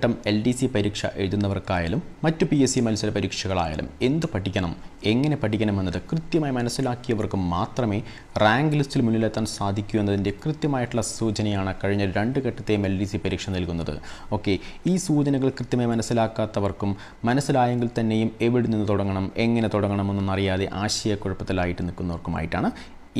ഘട്ടം L D C പരീക്ഷ എഴുതുന്നവർക്കായാലും മറ്റു പി എസ് സി മത്സര പരീക്ഷകളായാലും എന്ത് പഠിക്കണം എങ്ങനെ പഠിക്കണമെന്നത് കൃത്യമായി മനസ്സിലാക്കിയവർക്ക് മാത്രമേ റാങ്ക് ലിസ്റ്റിൽ മുന്നിലെത്താൻ സാധിക്കൂ എന്നതിന്റെ കൃത്യമായിട്ടുള്ള സൂചനയാണ് കഴിഞ്ഞ രണ്ട് ഘട്ടത്തെയും എൽ ഡി സി പരീക്ഷ നൽകുന്നത്. ഓക്കെ ഈ സൂചനകൾ കൃത്യമായി മനസ്സിലാക്കാത്തവർക്കും മനസ്സിലായെങ്കിൽ തന്നെയും എവിടെ നിന്ന് തുടങ്ങണം എങ്ങനെ തുടങ്ങണമെന്നൊന്നും അറിയാതെ ആശയക്കുഴപ്പത്തിലായിട്ട് നിൽക്കുന്നവർക്കുമായിട്ടാണ്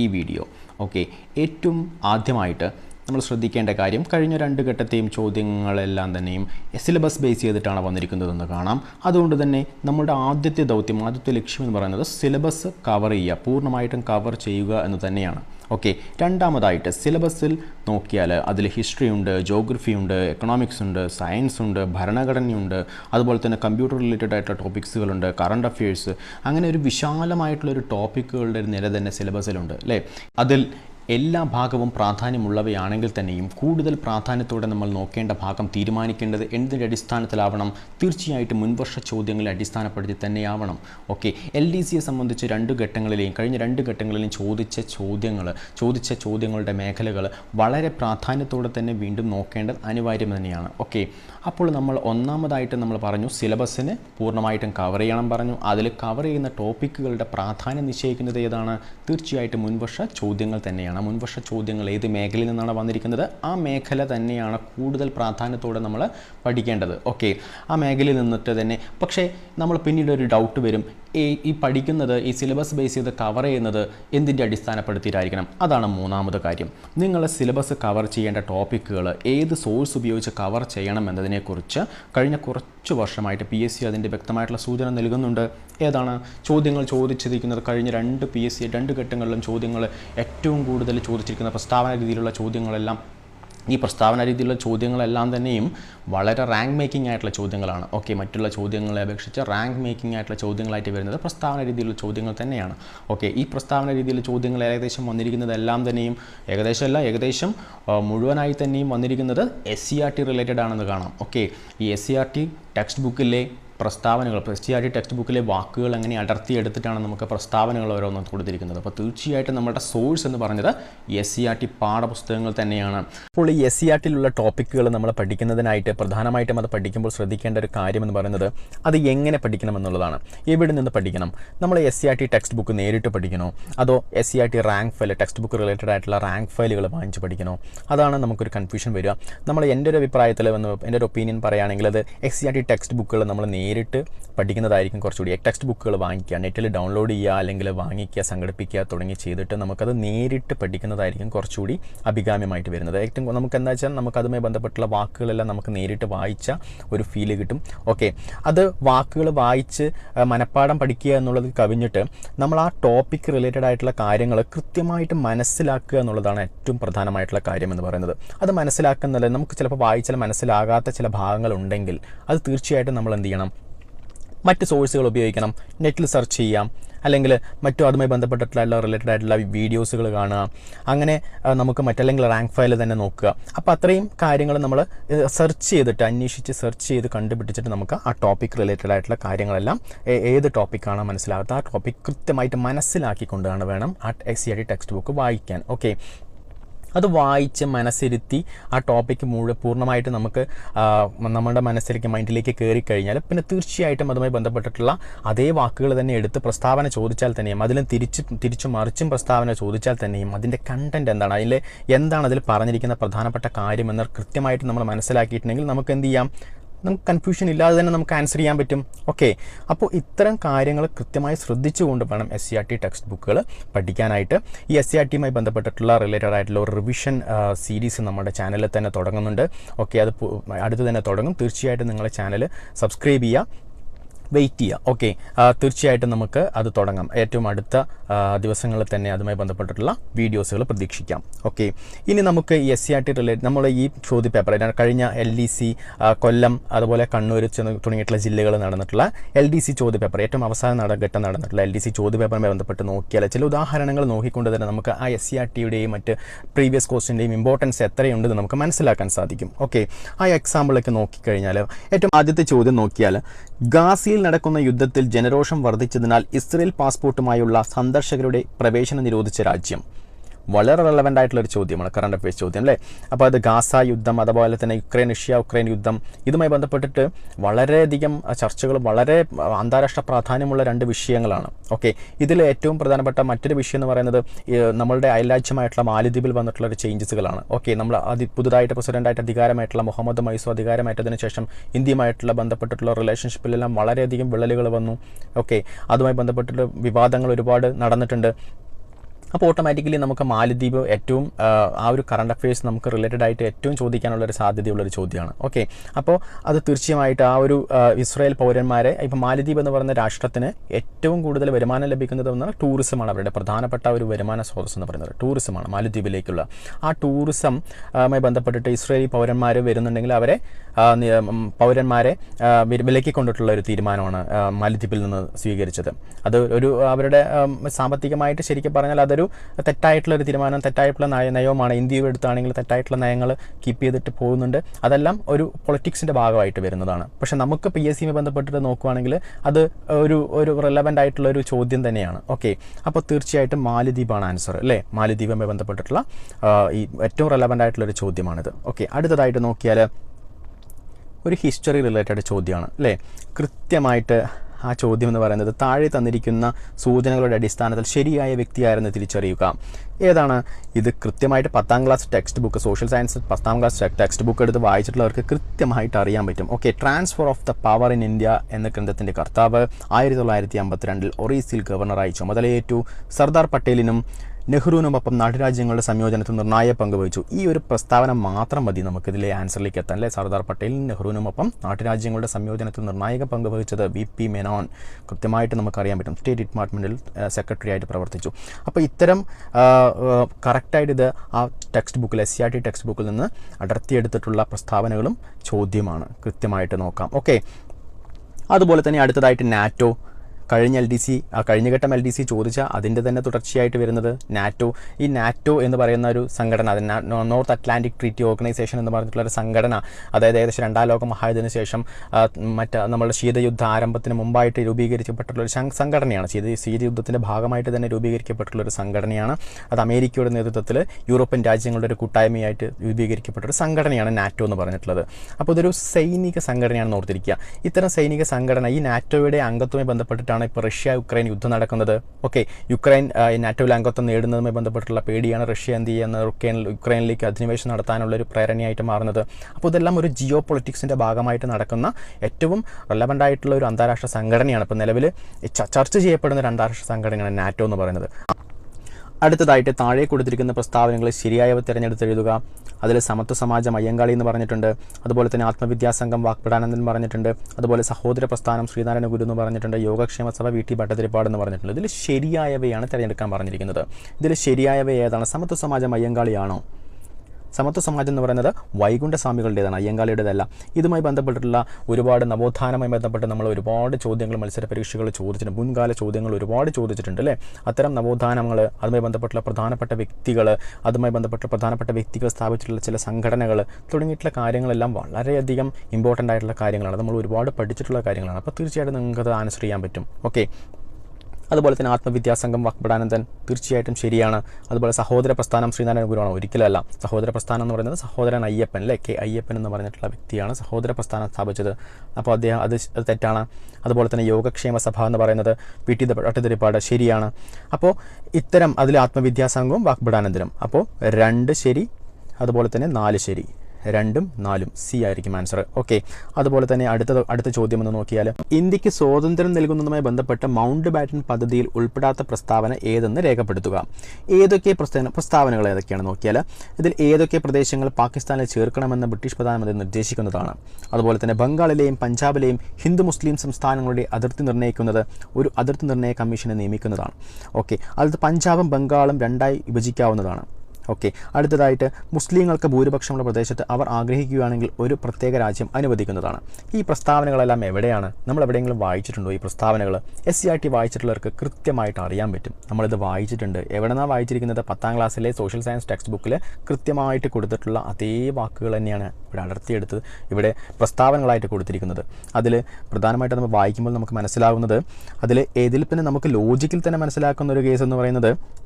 ഈ വീഡിയോ. ഓക്കെ ഏറ്റവും ആദ്യമായിട്ട് നമ്മൾ ശ്രദ്ധിക്കേണ്ട കാര്യം കഴിഞ്ഞ രണ്ട് ഘട്ടത്തെയും ചോദ്യങ്ങളെല്ലാം തന്നെയും സിലബസ് ബേസ് ചെയ്തിട്ടാണ് വന്നിരിക്കുന്നതെന്ന് കാണാം. അതുകൊണ്ട് തന്നെ നമ്മുടെ ആദ്യത്തെ ദൗത്യം ആദ്യത്തെ ലക്ഷ്യം എന്ന് പറയുന്നത് സിലബസ് കവർ ചെയ്യുക പൂർണമായിട്ടും കവർ ചെയ്യുക എന്ന് തന്നെയാണ്. ഓക്കെ രണ്ടാമതായിട്ട് സിലബസിൽ നോക്കിയാൽ അതിൽ ഹിസ്റ്ററി ഉണ്ട് ജോഗ്രഫി ഉണ്ട് എക്കണോമിക്സ് ഉണ്ട് സയൻസ് ഉണ്ട് ഭരണഘടനയുണ്ട് അതുപോലെ തന്നെ കമ്പ്യൂട്ടർ റിലേറ്റഡ് ആയിട്ടുള്ള ടോപ്പിക്സുകളുണ്ട് കറണ്ട് അഫയേഴ്സ് അങ്ങനെ ഒരു വിശാലമായിട്ടുള്ള ഒരു ടോപ്പിക്കുകളുടെ ഒരു നില തന്നെ സിലബസിലുണ്ട് അല്ലേ? അതിൽ എല്ലാ ഭാഗവും പ്രാധാന്യമുള്ളവയാണെങ്കിൽ തന്നെയും കൂടുതൽ പ്രാധാന്യത്തോടെ നമ്മൾ നോക്കേണ്ട ഭാഗം തീരുമാനിക്കേണ്ടത് എന്തിന്റെ അടിസ്ഥാനത്തിലാവണം? തീർച്ചയായിട്ടും മുൻവർഷ ചോദ്യങ്ങളെ അടിസ്ഥാനപ്പെടുത്തി തന്നെയാവണം. ഓക്കെ എൽ ഡി സിയെ സംബന്ധിച്ച് രണ്ട് ഘട്ടങ്ങളിലെയും കഴിഞ്ഞ രണ്ട് ഘട്ടങ്ങളിലെയും ചോദിച്ച ചോദ്യങ്ങൾ ചോദിച്ച ചോദ്യങ്ങളുടെ മേഖലകൾ വളരെ പ്രാധാന്യത്തോടെ തന്നെ വീണ്ടും നോക്കേണ്ടത് അനിവാര്യം തന്നെയാണ്. ഓക്കെ അപ്പോൾ നമ്മൾ ഒന്നാമതായിട്ട് നമ്മൾ പറഞ്ഞു സിലബസിന് പൂർണമായിട്ടും കവർ ചെയ്യണം പറഞ്ഞു. അതിൽ കവർ ചെയ്യുന്ന ടോപ്പിക്കുകളുടെ പ്രാധാന്യം നിശ്ചയിക്കുന്നത് ഏതാണ്? തീർച്ചയായിട്ടും മുൻവർഷ ചോദ്യങ്ങൾ തന്നെയാണ്. മുൻവർഷ ചോദ്യങ്ങൾ ഏത് മേഖലയിൽ നിന്നാണ് വന്നിരിക്കുന്നത്? ആ മേഖല തന്നെയാണ് കൂടുതൽ പ്രാധാന്യത്തോടെ നമ്മൾ പഠിക്കേണ്ടത്. ഓക്കെ. ആ മേഖലയിൽ നിന്നിട്ട് തന്നെ പക്ഷേ നമ്മൾ പിന്നീട് ഒരു ഡൗട്ട് വരും. ഈ ഈ പഠിക്കുന്നത് ഈ സിലബസ് ബേസ് ചെയ്ത് കവർ ചെയ്യുന്നത് എന്തിന്റെ അടിസ്ഥാനപ്പെടുത്തിയിട്ടായിരിക്കണം? അതാണ് മൂന്നാമത് കാര്യം. നിങ്ങളെ സിലബസ് കവർ ചെയ്യേണ്ട ടോപ്പിക്കുകൾ ഏത് സോഴ്സ് ഉപയോഗിച്ച് കവർ ചെയ്യണം എന്നതിനെക്കുറിച്ച് കഴിഞ്ഞ കുറച്ച് വർഷമായിട്ട് പി എസ് സി അതിന്റെ വ്യക്തമായിട്ടുള്ള സൂചന നൽകുന്നുണ്ട്. ഏതാണ്? ചോദ്യങ്ങൾ ചോദിച്ചിരിക്കുന്നത് കഴിഞ്ഞ രണ്ട് പി എസ് സി രണ്ട് ഘട്ടങ്ങളിലും ചോദ്യങ്ങൾ ഏറ്റവും കൂടുതൽ ചോദിച്ചിരിക്കുന്ന പ്രസ്താവന രീതിയിലുള്ള ചോദ്യങ്ങളെല്ലാം ഈ പ്രസ്താവന രീതിയിലുള്ള ചോദ്യങ്ങളെല്ലാം തന്നെയും വളരെ റാങ്ക് മേക്കിംഗ് ആയിട്ടുള്ള ചോദ്യങ്ങളാണ്. ഓക്കെ മറ്റുള്ള ചോദ്യങ്ങളെ അപേക്ഷിച്ച് റാങ്ക് മേക്കിംഗ് ആയിട്ടുള്ള ചോദ്യങ്ങളായിട്ട് വരുന്നത് പ്രസ്താവന രീതിയിലുള്ള ചോദ്യങ്ങൾ തന്നെയാണ്. ഓക്കെ ഈ പ്രസ്താവന രീതിയിലുള്ള ചോദ്യങ്ങൾ ഏകദേശം വന്നിരിക്കുന്നത് എല്ലാം തന്നെയും ഏകദേശം അല്ല ഏകദേശം മുഴുവനായി തന്നെയും വന്നിരിക്കുന്നത് S C R T related ആണെന്ന് കാണാം. ഓക്കെ ഈ S C R T text ബുക്കിലെ പ്രസ്താവനകൾ S T R T text ബുക്കിലെ വാക്കുകൾ എങ്ങനെ അടർത്തി അടർത്തിയെടുത്തിട്ടാണ് നമുക്ക് പ്രസ്താവനകൾ ഓരോന്നും കൊടുത്തിരിക്കുന്നത്. അപ്പോൾ തീർച്ചയായിട്ടും നമ്മുടെ സോഴ്സ് എന്ന് പറഞ്ഞത് എസ് സി ആർ ടി പാഠപുസ്തകങ്ങൾ തന്നെയാണ്. അപ്പോൾ ഈ എസ് സി ആർ ടിയിലുള്ള ടോപ്പിക്കുകൾ നമ്മൾ പഠിക്കുന്നതിനായിട്ട് പ്രധാനമായിട്ടും അത് പഠിക്കുമ്പോൾ ശ്രദ്ധിക്കേണ്ട ഒരു കാര്യം എന്ന് പറയുന്നത് അത് എങ്ങനെ പഠിക്കണം എന്നുള്ളതാണ്. എവിടെ നിന്ന് പഠിക്കണം? നമ്മൾ S C R T text book നേരിട്ട് പഠിക്കണോ? അതോ S C R T rank file text book related ആയിട്ടുള്ള റാങ്ക് ഫയലുകൾ വാങ്ങിച്ച് പഠിക്കണോ? അതാണ് നമുക്കൊരു കൺഫ്യൂഷൻ വരിക. നമ്മൾ എന്റെ ഒരു അഭിപ്രായത്തിൽ എന്ന് എന്റെ ഒരു ഒപ്പീനിയൻ പറയുകയാണെങ്കിൽ അത് S C R T text ബുക്കുകൾ നമ്മൾ നേരിട്ട് നേരിട്ട് പഠിക്കുന്നതായിരിക്കും കുറച്ചുകൂടി. ടെക്സ്റ്റ് ബുക്കുകൾ വാങ്ങിക്കുക നെറ്റിൽ ഡൗൺലോഡ് ചെയ്യുക അല്ലെങ്കിൽ വാങ്ങിക്കുക സംഘടിപ്പിക്കുക തുടങ്ങി ചെയ്തിട്ട് നമുക്കത് നേരിട്ട് പഠിക്കുന്നതായിരിക്കും കുറച്ചുകൂടി അഭികാമ്യമായിട്ട് വരുന്നത്. ഏറ്റവും നമുക്ക് എന്താ വെച്ചാൽ നമുക്ക് അതുമായി ബന്ധപ്പെട്ടുള്ള വാക്കുകളെല്ലാം നമുക്ക് നേരിട്ട് വായിച്ച ഒരു ഫീൽ കിട്ടും. ഓക്കെ അത് വാക്കുകൾ വായിച്ച് മനഃപ്പാടം പഠിക്കുക എന്നുള്ളത് കവിഞ്ഞിട്ട് നമ്മൾ ആ ടോപ്പിക് റിലേറ്റഡ് ആയിട്ടുള്ള കാര്യങ്ങൾ കൃത്യമായിട്ട് മനസ്സിലാക്കുക എന്നുള്ളതാണ് ഏറ്റവും പ്രധാനമായിട്ടുള്ള കാര്യം എന്ന് പറയുന്നത്. അത് മനസ്സിലാക്കുന്നതല്ല നമുക്ക് ചിലപ്പോൾ വായിച്ചാൽ മനസ്സിലാകാത്ത ചില ഭാഗങ്ങളുണ്ടെങ്കിൽ അത് തീർച്ചയായിട്ടും നമ്മൾ എന്ത് ചെയ്യണം? മറ്റ് സോഴ്സുകൾ ഉപയോഗിക്കണം. നെറ്റിൽ സെർച്ച് ചെയ്യാം. അല്ലെങ്കിൽ മറ്റു അതുമായി ബന്ധപ്പെട്ടിട്ടുള്ള റിലേറ്റഡ് ആയിട്ടുള്ള വീഡിയോസുകൾ കാണുക. അങ്ങനെ നമുക്ക് മറ്റല്ലെങ്കിൽ റാങ്ക് ഫയൽ തന്നെ നോക്കുക. അപ്പോൾ അത്രയും കാര്യങ്ങൾ നമ്മൾ സെർച്ച് ചെയ്തിട്ട് അന്വേഷിച്ച് സെർച്ച് ചെയ്ത് കണ്ടുപിടിച്ചിട്ട് നമുക്ക് ആ ടോപ്പിക് റിലേറ്റഡ് ആയിട്ടുള്ള കാര്യങ്ങളെല്ലാം ഏത് ടോപ്പിക്കാണോ മനസ്സിലാകാത്ത ആ ടോപ്പിക് കൃത്യമായിട്ട് മനസ്സിലാക്കിക്കൊണ്ടാണ് വേണം ആ S C I T text book വായിക്കാൻ. ഓക്കെ അത് വായിച്ച് മനസ്സിരുത്തി ആ ടോപ്പിക്ക് മുഴുവൻ പൂർണമായിട്ട് നമുക്ക് നമ്മുടെ മനസ്സിലേക്ക് മൈൻഡിലേക്ക് കയറി കഴിഞ്ഞാൽ പിന്നെ തീർച്ചയായിട്ടും അതുമായി ബന്ധപ്പെട്ടിട്ടുള്ള അതേ വാക്കുകൾ തന്നെ എടുത്ത് പ്രസ്താവന ചോദിച്ചാൽ തന്നെയും അതിലും തിരിച്ച് തിരിച്ചു മറിച്ചും പ്രസ്താവന ചോദിച്ചാൽ തന്നെയും അതിന്റെ കണ്ടന്റ് എന്താണ്? അതിൽ എന്താണ് അതിൽ പറഞ്ഞിരിക്കുന്ന പ്രധാനപ്പെട്ട കാര്യം എന്ന് കൃത്യമായിട്ട് നമ്മൾ മനസ്സിലാക്കിയിട്ടുണ്ടെങ്കിൽ നമുക്ക് എന്ത് ചെയ്യാം? നമുക്ക് കൺഫ്യൂഷൻ ഇല്ലാതെ തന്നെ നമുക്ക് ആൻസർ ചെയ്യാൻ പറ്റും. ഓക്കെ അപ്പോൾ ഇത്തരം കാര്യങ്ങൾ കൃത്യമായി ശ്രദ്ധിച്ചുകൊണ്ട് വേണം S C R T text ബുക്കുകൾ പഠിക്കാനായിട്ട്. ഈ എസ് സി ആർ ടിയുമായി ബന്ധപ്പെട്ടിട്ടുള്ള റിലേറ്റഡ് ആയിട്ടുള്ള ഒരു റിവിഷൻ സീരീസ് നമ്മുടെ ചാനലിൽ തന്നെ തുടങ്ങുന്നുണ്ട്. ഓക്കെ അത് അടുത്ത് തന്നെ തുടങ്ങും. തീർച്ചയായിട്ടും നിങ്ങളുടെ ചാനൽ സബ്സ്ക്രൈബ് ചെയ്യുക. വെയിറ്റ് ചെയ്യുക ഓക്കെ തീർച്ചയായിട്ടും നമുക്ക് അത് തുടങ്ങാം. ഏറ്റവും അടുത്ത ദിവസങ്ങളിൽ തന്നെ അതുമായി ബന്ധപ്പെട്ടിട്ടുള്ള വീഡിയോസുകൾ പ്രതീക്ഷിക്കാം. ഓക്കെ ഇനി നമുക്ക് ഈ S C R T relate നമ്മൾ ഈ ചോദ്യപേപ്പർ കഴിഞ്ഞ എൽ ഡി സി കൊല്ലം അതുപോലെ കണ്ണൂർ തുടങ്ങിയിട്ടുള്ള ജില്ലകൾ നടന്നിട്ടുള്ള എൽ ഡി സി ചോദ്യപേപ്പർ ഏറ്റവും അവസാന ഘട്ടം നടന്നിട്ടുള്ള എൽ ഡി സി ചോദ്യപേപ്പറുമായി ബന്ധപ്പെട്ട് നോക്കിയാൽ ചില ഉദാഹരണങ്ങൾ നോക്കിക്കൊണ്ട് തന്നെ നമുക്ക് ആ എസ് സി ആർ ടിയുടെയും മറ്റ് പ്രീവിയസ് ക്വസ്റ്റിന്റെയും ഇമ്പോർട്ടൻസ് എത്രയുണ്ടെന്ന് നമുക്ക് മനസ്സിലാക്കാൻ സാധിക്കും. ഓക്കെ ആ എക്സാമ്പിളൊക്കെ നോക്കിക്കഴിഞ്ഞാൽ ഏറ്റവും ആദ്യത്തെ ചോദ്യം നോക്കിയാൽ ഗാസിയിൽ നടക്കുന്ന യുദ്ധത്തിൽ ജനരോഷം വർദ്ധിച്ചതിനാൽ ഇസ്രയേൽ പാസ്പോർട്ടുമായുള്ള സന്ദർശകരുടെ പ്രവേശനം നിരോധിച്ച രാജ്യം. വളരെ റെലവന്റ് ആയിട്ടുള്ള ഒരു ചോദ്യമാണ് കറണ്ട് അഫയേഴ്സ് ചോദ്യം അല്ലേ? അപ്പോൾ അത് ഗാസ യുദ്ധം അതുപോലെ തന്നെ യുക്രൈൻ റഷ്യ ഉക്രൈൻ യുദ്ധം ഇതുമായി ബന്ധപ്പെട്ടിട്ട് വളരെയധികം ചർച്ചകൾ വളരെ അന്താരാഷ്ട്ര പ്രാധാന്യമുള്ള രണ്ട് വിഷയങ്ങളാണ്. ഓക്കെ ഇതിൽ ഏറ്റവും പ്രധാനപ്പെട്ട മറ്റൊരു വിഷയം എന്ന് പറയുന്നത് നമ്മളുടെ അയൽരാജ്യമായിട്ടുള്ള മാലിദ്വീപിൽ വന്നിട്ടുള്ള ഒരു ചേഞ്ചസുകളാണ് ഓക്കെ നമ്മൾ അതി പുതുതായിട്ട് പ്രസിഡന്റായിട്ട് അധികാരമായിട്ടുള്ള മുഹമ്മദ് മൈസു അധികാരമായിട്ടതിനു ശേഷം ഇന്ത്യയുമായിട്ടുള്ള ബന്ധപ്പെട്ടിട്ടുള്ള റിലേഷൻഷിപ്പിലെല്ലാം വളരെയധികം വിള്ളലുകൾ വന്നു. ഓക്കെ അതുമായി ബന്ധപ്പെട്ടിട്ട് വിവാദങ്ങൾ ഒരുപാട് നടന്നിട്ടുണ്ട്. അപ്പോൾ ഓട്ടോമാറ്റിക്കലി നമുക്ക് മാലദ്വീപ് ഏറ്റവും ആ, ഒരു കറണ്ട് അഫയേഴ്സ് നമുക്ക് റിലേറ്റഡ് ആയിട്ട് ഏറ്റവും ചോദിക്കാനുള്ള ഒരു സാധ്യതയുള്ള ഒരു ചോദ്യമാണ്. ഓക്കെ അപ്പോൾ അത് തീർച്ചയായിട്ട് ആ ഒരു ഇസ്രയേൽ പൗരന്മാരെ ഇപ്പോൾ മാലദ്വീപ് എന്ന് പറയുന്ന രാഷ്ട്രത്തിന് ഏറ്റവും കൂടുതൽ വരുമാനം ലഭിക്കുന്നത് എന്ന് പറഞ്ഞാൽ ടൂറിസമാണ് അവരുടെ പ്രധാനപ്പെട്ട ഒരു വരുമാന സ്രോതസ് എന്ന് പറയുന്നത്. ടൂറിസമാണ് മാലദ്വീപിലേക്കുള്ള. ആ ടൂറിസം ആയി ബന്ധപ്പെട്ടിട്ട് ഇസ്രായേലി പൗരന്മാർ വരുന്നുണ്ടെങ്കിൽ അവരെ പൗരന്മാരെ വിലക്കിക്കൊണ്ടിട്ടുള്ള വിലക്കി കൊണ്ടിട്ടുള്ള ഒരു തീരുമാനമാണ് മാലിദ്വീപിൽ നിന്ന് സ്വീകരിച്ചത്. അത് ഒരു അവരുടെ സാമ്പത്തികമായിട്ട് ശരിക്കും പറഞ്ഞാൽ അതൊരു തെറ്റായിട്ടുള്ള ഒരു തീരുമാനം തെറ്റായിട്ടുള്ള നയ നയവുമാണ്. ഇന്ത്യ എടുത്താണെങ്കിൽ തെറ്റായിട്ടുള്ള നയങ്ങൾ കീപ്പ് ചെയ്തിട്ട് പോകുന്നുണ്ട്. അതെല്ലാം ഒരു പൊളിറ്റിക്സിന്റെ ഭാഗമായിട്ട് വരുന്നതാണ്. പക്ഷെ നമുക്ക് പി എസ് സിയുമായി ബന്ധപ്പെട്ടിട്ട് നോക്കുവാണെങ്കിൽ അത് ഒരു ഒരു റിലവന്റ് ആയിട്ടുള്ള ഒരു ചോദ്യം തന്നെയാണ്. ഓക്കെ. അപ്പോൾ തീർച്ചയായിട്ടും മാലിദ്വീപാണ് ആൻസർ അല്ലേ? മാലിദ്വീപുമായി ബന്ധപ്പെട്ടിട്ടുള്ള ഈ ഏറ്റവും റിലവന്റ് ആയിട്ടുള്ള ഒരു ചോദ്യമാണിത്. ഓക്കെ. അടുത്തതായിട്ട് നോക്കിയാൽ ഒരു ഹിസ്റ്ററി റിലേറ്റഡ് ചോദ്യമാണ് അല്ലേ? കൃത്യമായിട്ട് ആ ചോദ്യം എന്ന് പറയുന്നത് താഴെ തന്നിരിക്കുന്ന സൂചനകളുടെ അടിസ്ഥാനത്തിൽ ശരിയായ വ്യക്തിയായിരുന്നു തിരിച്ചറിയുക. ഏതാണ്? ഇത് കൃത്യമായിട്ട് പത്താം class text book social science പത്താം ക്ലാസ് ടെക്സ്റ്റ് ബുക്ക് എടുത്ത് വായിച്ചിട്ടുള്ളവർക്ക് കൃത്യമായിട്ട് അറിയാൻ പറ്റും. Okay transfer of the power in India എന്ന ഗ്രന്ഥത്തിന്റെ കർത്താവ് ആയിരത്തി തൊള്ളായിരത്തി അമ്പത്തിരണ്ടിൽ ഒറീസിൽ ഗവർണറായി ചുമതലയേറ്റു. സർദാർ പട്ടേലിനും നെഹ്റുവിനുമൊപ്പം നാട്ടുരാജ്യങ്ങളുടെ സംയോജനത്തിൽ നിർണായക പങ്ക് വഹിച്ചു. ഈ ഒരു പ്രസ്താവന മാത്രം മതി നമുക്കിതിലെ ആൻസറിലേക്ക് എത്താൻ അല്ലേ? സർദാർ പട്ടേൽ നെഹ്റുവിനുമൊപ്പം നാട്ടുരാജ്യങ്ങളുടെ സംയോജനത്തിൽ നിർണായക പങ്ക് വഹിച്ചത് വി പി മേനോൻ. കൃത്യമായിട്ട് നമുക്കറിയാൻ പറ്റും. സ്റ്റേറ്റ് ഡിപ്പാർട്ട്മെന്റിൽ സെക്രട്ടറി ആയിട്ട് പ്രവർത്തിച്ചു. അപ്പോൾ ഇത്തരം കറക്റ്റായിട്ട് ഇത് ആ ടെക്സ്റ്റ് ബുക്കിൽ S C R T text ബുക്കിൽ നിന്ന് അടർത്തിയെടുത്തിട്ടുള്ള പ്രസ്താവനകളും ചോദ്യമാണ്. കൃത്യമായിട്ട് നോക്കാം. ഓക്കെ അതുപോലെ തന്നെ അടുത്തതായിട്ട് നാറ്റോ. കഴിഞ്ഞ എൽ ഡി സി കഴിഞ്ഞ ഘട്ടം എൽ ഡി സി ചോദിച്ച അതിന്റെ തന്നെ തുടർച്ചയായിട്ട് വരുന്നത് നാറ്റോ. ഈ നാറ്റോ എന്ന് പറയുന്ന ഒരു സംഘടന അത് നോർത്ത് അറ്റ്ലാന്റിക് ട്രീറ്റി ഓർഗനൈസേഷൻ എന്ന് പറഞ്ഞിട്ടുള്ള ഒരു സംഘടന അതായത് ഏകദേശം രണ്ടാം ലോക മഹായുദ്ധത്തിന് ശേഷം മറ്റ് നമ്മുടെ ശീതയുദ്ധ ആരംഭത്തിന് മുമ്പായിട്ട് രൂപീകരിക്കപ്പെട്ടിട്ടുള്ള ഒരു സംഘടനയാണ്. ശീത ശീതയുദ്ധത്തിന്റെ ഭാഗമായിട്ട് തന്നെ രൂപീകരിക്കപ്പെട്ടിട്ടുള്ള ഒരു സംഘടനയാണ്. അത് അമേരിക്കയുടെ നേതൃത്വത്തിൽ യൂറോപ്യൻ രാജ്യങ്ങളുടെ ഒരു കൂട്ടായ്മയായിട്ട് രൂപീകരിക്കപ്പെട്ട ഒരു സംഘടനയാണ് നാറ്റോ എന്ന് പറഞ്ഞിട്ടുള്ളത്. അപ്പോൾ ഇതൊരു സൈനിക സംഘടനയാണെന്ന് ഓർത്തിരിക്കുക. ഇത്തരം സൈനിക സംഘടന ഈ നാറ്റോയുടെ അംഗത്വവുമായി ബന്ധപ്പെട്ടിട്ടാണ് ഇപ്പോൾ റഷ്യ യുക്രൈൻ യുദ്ധം നടക്കുന്നത്. ഓക്കെ യുക്രൈൻ നാറ്റോയിൽ അംഗത്വം നേടുന്നതുമായി ബന്ധപ്പെട്ടുള്ള പേടിയാണ് റഷ്യ എന്ത് ചെയ്യുന്ന യുക്രൈൻ യുക്രൈനിലേക്ക് അധിനിവേശം നടത്താനുള്ള ഒരു പ്രേരണയായിട്ട് മാറുന്നത്. അപ്പോൾ ഇതെല്ലാം ഒരു ജിയോ പൊളിറ്റിക്സിന്റെ ഭാഗമായിട്ട് നടക്കുന്ന ഏറ്റവും റെലവന്റ് ആയിട്ടുള്ള ഒരു അന്താരാഷ്ട്ര സംഘടനയാണ്. ഇപ്പോൾ നിലവിൽ ചർച്ച ചെയ്യപ്പെടുന്ന ഒരു അന്താരാഷ്ട്ര സംഘടനയാണ് നാറ്റോ എന്ന് പറയുന്നത്. അടുത്തതായിട്ട് താഴെ കൊടുത്തിരിക്കുന്ന പ്രസ്താവനകൾ ശരിയായവ തിരഞ്ഞെടുത്തെഴുതുക. അതിൽ സമത്വ സമാജം അയ്യങ്കാളി എന്ന് പറഞ്ഞിട്ടുണ്ട്. അതുപോലെ തന്നെ ആത്മവിദ്യാസംഘം വാക്പടാനന്ദൻ പറഞ്ഞിട്ടുണ്ട്. അതുപോലെ സഹോദര പ്രസ്ഥാനം ശ്രീനാരായണ ഗുരു എന്ന് പറഞ്ഞിട്ടുണ്ട്. യോഗക്ഷേമ സഭ വി ടി ഭട്ടതിരിപ്പാട് എന്ന് പറഞ്ഞിട്ടുണ്ട്. ഇതിൽ ശരിയായവയാണ് തിരഞ്ഞെടുക്കാൻ പറഞ്ഞിരിക്കുന്നത്. ഇതിൽ ശരിയായവ ഏതാണ്? സമത്വ സമാജം അയ്യങ്കാളിയാണോ? സമത്വ സമാജം എന്ന് പറയുന്നത് വൈകുണ്ഠസ്വാമികളുടേതാണ് അയ്യങ്കാളിയുടേതല്ല. ഇതുമായി ബന്ധപ്പെട്ടിട്ടുള്ള ഒരുപാട് നവോത്ഥാനമായി ബന്ധപ്പെട്ട് നമ്മൾ ഒരുപാട് ചോദ്യങ്ങൾ മത്സര പരീക്ഷകൾ ചോദിച്ചിട്ടുണ്ട് മുൻകാല ചോദ്യങ്ങൾ ഒരുപാട് ചോദിച്ചിട്ടുണ്ട് അല്ലേ? അത്തരം നവോത്ഥാനങ്ങൾ അതുമായി ബന്ധപ്പെട്ടുള്ള പ്രധാനപ്പെട്ട വ്യക്തികൾ അതുമായി ബന്ധപ്പെട്ട പ്രധാനപ്പെട്ട വ്യക്തികൾ സ്ഥാപിച്ചിട്ടുള്ള ചില സംഘടനകൾ തുടങ്ങിയിട്ടുള്ള കാര്യങ്ങളെല്ലാം വളരെയധികം ഇമ്പോർട്ടന്റ് ആയിട്ടുള്ള കാര്യങ്ങളാണ്. നമ്മൾ ഒരുപാട് പഠിച്ചിട്ടുള്ള കാര്യങ്ങളാണ്. അപ്പോൾ തീർച്ചയായിട്ടും അത് ആൻസർ ചെയ്യാൻ പറ്റും. ഓക്കെ അതുപോലെ തന്നെ ആത്മവിദ്യാസംഘം വക്ബടാനന്ദൻ തീർച്ചയായിട്ടും ശരിയാണ്. അതുപോലെ സഹോദര പ്രസ്ഥാനം ശ്രീനാരായണ ഗുരുവാണ്. ഒരിക്കലല്ല. സഹോദര പ്രസ്ഥാനം എന്ന് പറയുന്നത് സഹോദരൻ അയ്യപ്പൻ അല്ലേ? കെ അയ്യപ്പൻ എന്ന് പറഞ്ഞിട്ടുള്ള വ്യക്തിയാണ് സഹോദര പ്രസ്ഥാനം സ്ഥാപിച്ചത്. അപ്പോൾ അദ്ദേഹം അത് തെറ്റാണ്. അതുപോലെ തന്നെ യോഗക്ഷേമ സഭ എന്ന് പറയുന്നത് പി ടി ഭട്ടതിരിപ്പാട് ശരിയാണ്. അപ്പോൾ ഇത്തരം അതിൽ ആത്മവിദ്യാസംഘവും വാക്പടാനന്ദനും. അപ്പോൾ രണ്ട് ശരി അതുപോലെ തന്നെ നാല് ശരി. രണ്ടും നാലും സി ആയിരിക്കും ആൻസർ. ഓക്കെ. അതുപോലെ തന്നെ അടുത്ത അടുത്ത ചോദ്യം എന്ന് നോക്കിയാൽ ഇന്ത്യയ്ക്ക് സ്വാതന്ത്ര്യം നൽകുന്നതുമായി ബന്ധപ്പെട്ട മൗണ്ട് ബാറ്റൻ പദ്ധതിയിൽ ഉൾപ്പെടാത്ത പ്രസ്താവന ഏതെന്ന് രേഖപ്പെടുത്തുക. ഏതൊക്കെ പ്രസ്താവന പ്രസ്താവനകൾ ഏതൊക്കെയാണ് നോക്കിയാൽ ഇതിൽ ഏതൊക്കെ പ്രദേശങ്ങൾ പാകിസ്ഥാനിൽ ചേർക്കണമെന്ന് ബ്രിട്ടീഷ് പ്രധാനമന്ത്രി നിർദ്ദേശിക്കുന്നതാണ്. അതുപോലെ തന്നെ ബംഗാളിലെയും പഞ്ചാബിലെയും ഹിന്ദു മുസ്ലിം സംസ്ഥാനങ്ങളുടെ അതിർത്തി നിർണയിക്കുന്നത് ഒരു അതിർത്തി നിർണയ കമ്മീഷനെ നിയമിക്കുന്നതാണ്. ഓക്കെ. അതായത് പഞ്ചാബും ബംഗാളും രണ്ടായി വിഭജിക്കാവുന്നതാണ്. ഓക്കെ. അടുത്തതായിട്ട് മുസ്ലിങ്ങൾക്ക് ഭൂരിപക്ഷമുള്ള പ്രദേശത്ത് അവർ ആഗ്രഹിക്കുകയാണെങ്കിൽ ഒരു പ്രത്യേക രാജ്യം അനുവദിക്കുന്നതാണ്. ഈ പ്രസ്താവനകളെല്ലാം എവിടെയാണ്? നമ്മൾ എവിടെയെങ്കിലും വായിച്ചിട്ടുണ്ടോ ഈ പ്രസ്താവനകൾ എസ് സി ആർ ടി വായിച്ചിട്ടുള്ളവർക്ക് കൃത്യമായിട്ട് അറിയാൻ പറ്റും. നമ്മളിത് വായിച്ചിട്ടുണ്ട്. എവിടെന്നാണ് വായിച്ചിരിക്കുന്നത്? പത്താം ക്ലാസ്സിലെ സോഷ്യൽ സയൻസ് ടെക്സ്റ്റ് ബുക്കിൽ കൃത്യമായിട്ട് കൊടുത്തിട്ടുള്ള അതേ വാക്കുകൾ തന്നെയാണ് ഇവിടെ അടർത്തിയെടുത്ത് ഇവിടെ പ്രസ്താവനകളായിട്ട് കൊടുത്തിരിക്കുന്നത്. അതിൽ പ്രധാനമായിട്ട് നമ്മൾ വായിക്കുമ്പോൾ നമുക്ക് മനസ്സിലാവുന്നത് അതിൽ ഏതിൽ പിന്നെ നമുക്ക് ലോജിക്കിൽ തന്നെ മനസ്സിലാക്കുന്ന ഒരു കേസ് എന്ന് പറയുന്നത്